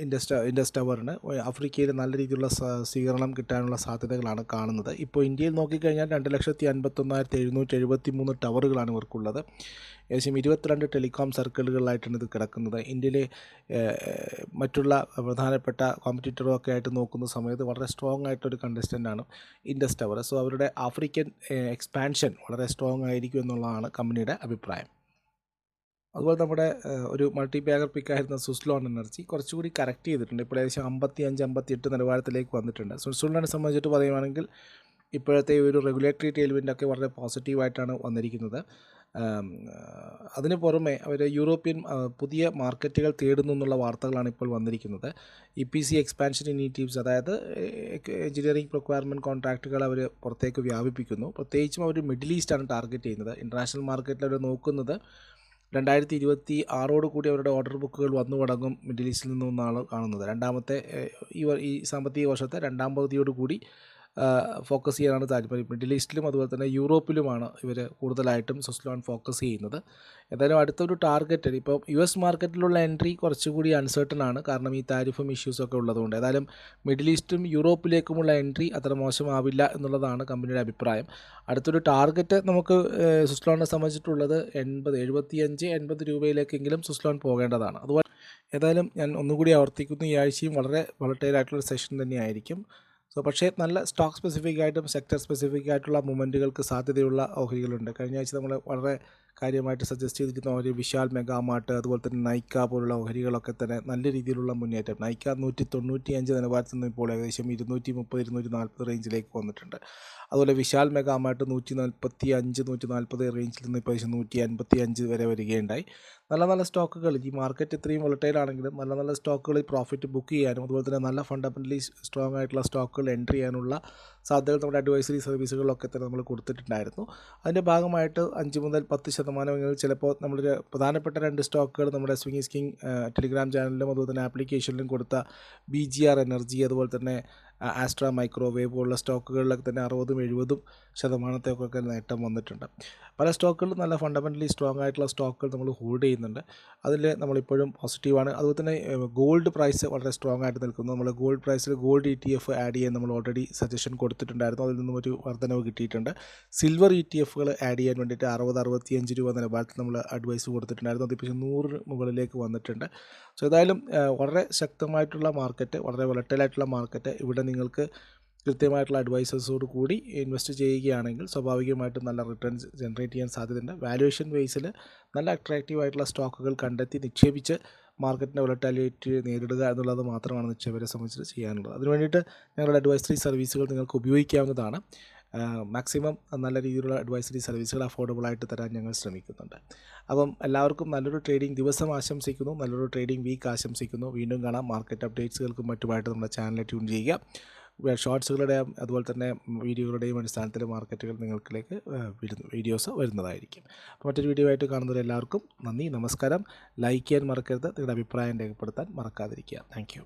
ഇൻഡസ് ഇൻഡസ് ടവറിന് ആഫ്രിക്കയിൽ നല്ല രീതിയിലുള്ള സ്വീകരണം കിട്ടാനുള്ള സാധ്യതകളാണ് കാണുന്നത്. ഇപ്പോൾ ഇന്ത്യയിൽ നോക്കിക്കഴിഞ്ഞാൽ രണ്ട് ലക്ഷത്തി അൻപത്തൊന്നായിരത്തി എഴുന്നൂറ്റി എഴുപത്തി മൂന്ന് ടവറുകളാണ് ഇവർക്കുള്ളത്. ഏകദേശം ഇരുപത്തിരണ്ട് ടെലികോം സർക്കിളുകളിലായിട്ടാണ് ഇത് കിടക്കുന്നത്. ഇന്ത്യയിലെ മറ്റുള്ള പ്രധാനപ്പെട്ട കോമ്പറ്റീറ്ററുമൊക്കെ ആയിട്ട് നോക്കുന്ന സമയത്ത് വളരെ സ്ട്രോങ് ആയിട്ടൊരു കണ്ടസ്റ്റന്റാണ് ഇൻഡസ് ടവർ. സോ അവരുടെ ആഫ്രിക്കൻ എക്സ്പാൻഷൻ വളരെ സ്ട്രോങ് ആയിരിക്കും എന്നുള്ളതാണ് കമ്പനിയുടെ അഭിപ്രായം. അതുപോലെ നമ്മുടെ ഒരു മൾട്ടി ബാഗർ പിക്കായിരുന്ന സുസ്ലോൺ എനർജി കുറച്ചുകൂടി കറക്റ്റ് ചെയ്തിട്ടുണ്ട്. ഇപ്പോൾ ഏകദേശം അമ്പത്തി അഞ്ച് അമ്പത്തി എട്ട് നിലവാരത്തിലേക്ക് വന്നിട്ടുണ്ട്. സുസ്ലോണിനെ സംബന്ധിച്ചിട്ട് പറയുവാണെങ്കിൽ ഇപ്പോഴത്തെ ഒരു റെഗുലേറ്ററി ടേൽവിന്റൊക്കെ വളരെ പോസിറ്റീവായിട്ടാണ് വന്നിരിക്കുന്നത്. അതിന് പുറമെ അവർ യൂറോപ്യൻ പുതിയ മാർക്കറ്റുകൾ തേടുന്നു എന്നുള്ള വാർത്തകളാണ് ഇപ്പോൾ വന്നിരിക്കുന്നത്. E P C expansion initiatives അതായത് എഞ്ചിനീയറിംഗ് പ്രൊക്വയർമെന്റ് കോൺട്രാക്റ്റുകൾ അവർ പുറത്തേക്ക് വ്യാപിപ്പിക്കുന്നു. പ്രത്യേകിച്ചും അവർ മിഡിൽ ഈസ്റ്റാണ് ടാർഗറ്റ് ചെയ്യുന്നത്. ഇന്റർനാഷണൽ മാർക്കറ്റിൽ അവർ നോക്കുന്നത് രണ്ടായിരത്തി ഇരുപത്തി ആറോട് കൂടി അവരുടെ ഓർഡർ ബുക്കുകൾ വന്നു തുടങ്ങും മിഡിൽ ഈസ്റ്റിൽ നിന്നാണ് കാണുന്നത്. രണ്ടാമത്തെ ഈ സാമ്പത്തിക വർഷത്തെ രണ്ടാം പകുതിയോട് കൂടി ഫോക്കസ് ചെയ്യാനാണ് താല്പര്യം. മിഡിൽ ഈസ്റ്റിലും അതുപോലെ തന്നെ യൂറോപ്പിലുമാണ് ഇവർ കൂടുതലായിട്ടും സുസ്ലോൺ ഫോക്കസ് ചെയ്യുന്നത്. എന്തായാലും അടുത്തൊരു ടാർഗറ്റ് ഇപ്പോൾ യു എസ് മാർക്കറ്റിലുള്ള എൻട്രി കുറച്ചുകൂടി അൺസർട്ടൺ ആണ്. കാരണം ഈ താരിഫും ഇഷ്യൂസൊക്കെ ഉള്ളതുകൊണ്ട്. ഏതായാലും മിഡിൽ ഈസ്റ്റും യൂറോപ്പിലേക്കുമുള്ള എൻട്രി അത്ര മോശമാവില്ല എന്നുള്ളതാണ് കമ്പനിയുടെ അഭിപ്രായം. അടുത്തൊരു ടാർഗറ്റ് നമുക്ക് സുസ്ലോണിനെ സംബന്ധിച്ചിട്ടുള്ളത് എൺപത് എഴുപത്തിയഞ്ച് എൺപത് രൂപയിലേക്കെങ്കിലും സുസ്ലോൺ പോകേണ്ടതാണ്. അതുപോലെ ഏതായാലും ഞാൻ ഒന്നുകൂടി ആവർത്തിക്കുന്നു. ഈ ആഴ്ചയും വളരെ വളട്ടൈൽ ആയിട്ടുള്ള സെഷൻ തന്നെയായിരിക്കും. സോ പക്ഷേ നല്ല സ്റ്റോക്ക് സ്പെസിഫിക് ആയിട്ടും സെക്ടർ സ്പെസിഫിക് ആയിട്ടുള്ള മൂവ്മെന്റുകൾക്ക് സാധ്യതയുള്ള ഓഹരികളുണ്ട്. കഴിഞ്ഞ ആഴ്ച നമ്മൾ വളരെ കാര്യമായിട്ട് സജസ്റ്റ് ചെയ്തിരിക്കുന്ന ഒരു വിശാൽ മെഗാമാർട്ട് അതുപോലെ തന്നെ നൈക്ക പോലുള്ള ഓഹരികളൊക്കെ തന്നെ നല്ല രീതിയിലുള്ള മുന്നേറ്റം. നൈക്ക നൂറ്റി തൊണ്ണൂറ്റി അഞ്ച് നിലവാരത്തിൽ നിന്ന് ഇപ്പോൾ ഏകദേശം ഇരുന്നൂറ്റി മുപ്പത് ഇരുന്നൂറ്റി നാൽപ്പത് റേഞ്ചിലേക്ക് വന്നിട്ടുണ്ട്. അതുപോലെ വിശാൽ മെഗാമാർട്ട് നൂറ്റി നാൽപ്പത്തി അഞ്ച് നൂറ്റി നാൽപ്പത് റേഞ്ചിൽ നിന്ന് ഇപ്പോൾ ഏകദേശം നൂറ്റി അൻപത്തി അഞ്ച് വരെ വരികയുണ്ടായി. നല്ല നല്ല സ്റ്റോക്കുകൾ. ഈ മാർക്കറ്റ് ഇത്രയും വോളറ്റൈൽ ആണെങ്കിലും നല്ല നല്ല സ്റ്റോക്കുകളിൽ പ്രോഫിറ്റ് ബുക്ക് ചെയ്യാനും അതുപോലെ തന്നെ നല്ല ഫണ്ടമെന്റലി സ്ട്രോങ് ആയിട്ടുള്ള സ്റ്റോക്കുകൾ എൻട്രി ചെയ്യാനുള്ള സാധ്യതകൾ നമ്മുടെ അഡ്വൈസറി സർവീസുകളിലൊക്കെ തന്നെ നമ്മൾ കൊടുത്തിട്ടുണ്ടായിരുന്നു. അതിന്റെ ഭാഗമായിട്ട് അഞ്ച് മുതൽ പത്ത് ശതമാനമെങ്കിലും ചിലപ്പോൾ നമ്മുടെ പ്രധാനപ്പെട്ട രണ്ട് സ്റ്റോക്കുകൾ നമ്മുടെ സ്വിംഗ് സ്കിങ് ടെലിഗ്രാം ചാനലിലും അതുപോലെ തന്നെ ആപ്ലിക്കേഷനിലും കൊടുത്ത ബി ജി ആർ എനർജി അതുപോലെ തന്നെ ആസ്ട്ര മൈക്രോവേവ് പോലുള്ള സ്റ്റോക്കുകളിലൊക്കെ തന്നെ അറുപതും എഴുപതും ശതമാനത്തേക്കൊക്കെ നേട്ടം വന്നിട്ടുണ്ട്. പല സ്റ്റോക്കുകളും നല്ല ഫണ്ടമെന്റലി സ്ട്രോങ് ആയിട്ടുള്ള സ്റ്റോക്കുകൾ നമ്മൾ ഹോൾഡ് ചെയ്യുന്നുണ്ട്. അതിൽ നമ്മളിപ്പോഴും പോസിറ്റീവാണ് അതുപോലെ തന്നെ ഗോൾഡ് പ്രൈസ് വളരെ സ്ട്രോങ് ആയിട്ട് നിൽക്കുന്നു. നമ്മൾ ഗോൾഡ് പ്രൈസിൽ gold E T F add ചെയ്യാൻ നമ്മൾ ഓൾറെഡി സജഷൻ കൊടുത്തിട്ടുണ്ടായിരുന്നു. അതിൽ നിന്നും ഒരു വർധനവ് കിട്ടിയിട്ടുണ്ട്. സിൽവർ ഇ ടി എഫുകൾ ആഡ് ചെയ്യാൻ വേണ്ടിയിട്ട് അറുപത് അറുപത്തിയഞ്ച് രൂപ നിലപാടിൽ നമ്മൾ അഡ്വൈസ് കൊടുത്തിട്ടുണ്ടായിരുന്നു. അതിപ്പോൾ നൂറിന് മുകളിലേക്ക് വന്നിട്ടുണ്ട്. സോ ഏതായാലും വളരെ ശക്തമായിട്ടുള്ള മാർക്കറ്റ് വളരെ വളട്ടലായിട്ടുള്ള മാർക്കറ്റ് ഇവിടെ നിങ്ങൾക്ക് കൃത്യമായിട്ടുള്ള അഡ്വൈസേഴ്സോട് കൂടി ഇൻവെസ്റ്റ് ചെയ്യുകയാണെങ്കിൽ സ്വാഭാവികമായിട്ടും നല്ല റിട്ടേൺസ് ജനറേറ്റ് ചെയ്യാൻ സാധ്യതയുണ്ട്. വാല്യുവേഷൻ ബേസിൽ നല്ല അട്രാക്റ്റീവ് ആയിട്ടുള്ള സ്റ്റോക്കുകൾ കണ്ടെത്തി നിക്ഷേപിച്ച് മാർക്കറ്റിന്റെ വൊളറ്റാലിറ്റി നേരിടുക എന്നുള്ളത് മാത്രമാണ് നിക്ഷേപരെ സംബന്ധിച്ച് ചെയ്യാനുള്ളത്. അതിന് വേണ്ടിയിട്ട് ഞങ്ങളുടെ അഡ്വൈസറി സർവീസുകൾ നിങ്ങൾക്ക് ഉപയോഗിക്കാവുന്നതാണ്. മാക്സിമം നല്ല രീതിയിലുള്ള അഡ്വൈസറി സർവീസുകൾ അഫോർഡബിൾ ആയിട്ട് തരാൻ ഞങ്ങൾ ശ്രമിക്കുന്നുണ്ട്. അപ്പം എല്ലാവർക്കും നല്ലൊരു ട്രേഡിംഗ് ദിവസം ആശംസിക്കുന്നു. നല്ലൊരു ട്രേഡിംഗ് വീക്ക് ആശംസിക്കുന്നു. വീണ്ടും കാണാം. മാർക്കറ്റ് അപ്ഡേറ്റ്സുകൾക്കും മറ്റുമായിട്ട് നമ്മുടെ ചാനലിൽ ട്യൂൺ ചെയ്യുക. ഷോർട്സുകളുടെയും അതുപോലെ തന്നെ വീഡിയോകളുടെയും അടിസ്ഥാനത്തിൽ മാർക്കറ്റുകൾ നിങ്ങൾക്കിലേക്ക് വീഡിയോസ് വരുന്നതായിരിക്കും. അപ്പോൾ മറ്റൊരു വീഡിയോ ആയിട്ട് കാണുന്നവർ എല്ലാവർക്കും നന്ദി നമസ്കാരം. ലൈക്ക് ചെയ്യാൻ മറക്കരുത്. നിങ്ങളുടെ അഭിപ്രായം രേഖപ്പെടുത്താൻ മറക്കാതിരിക്കുക. താങ്ക്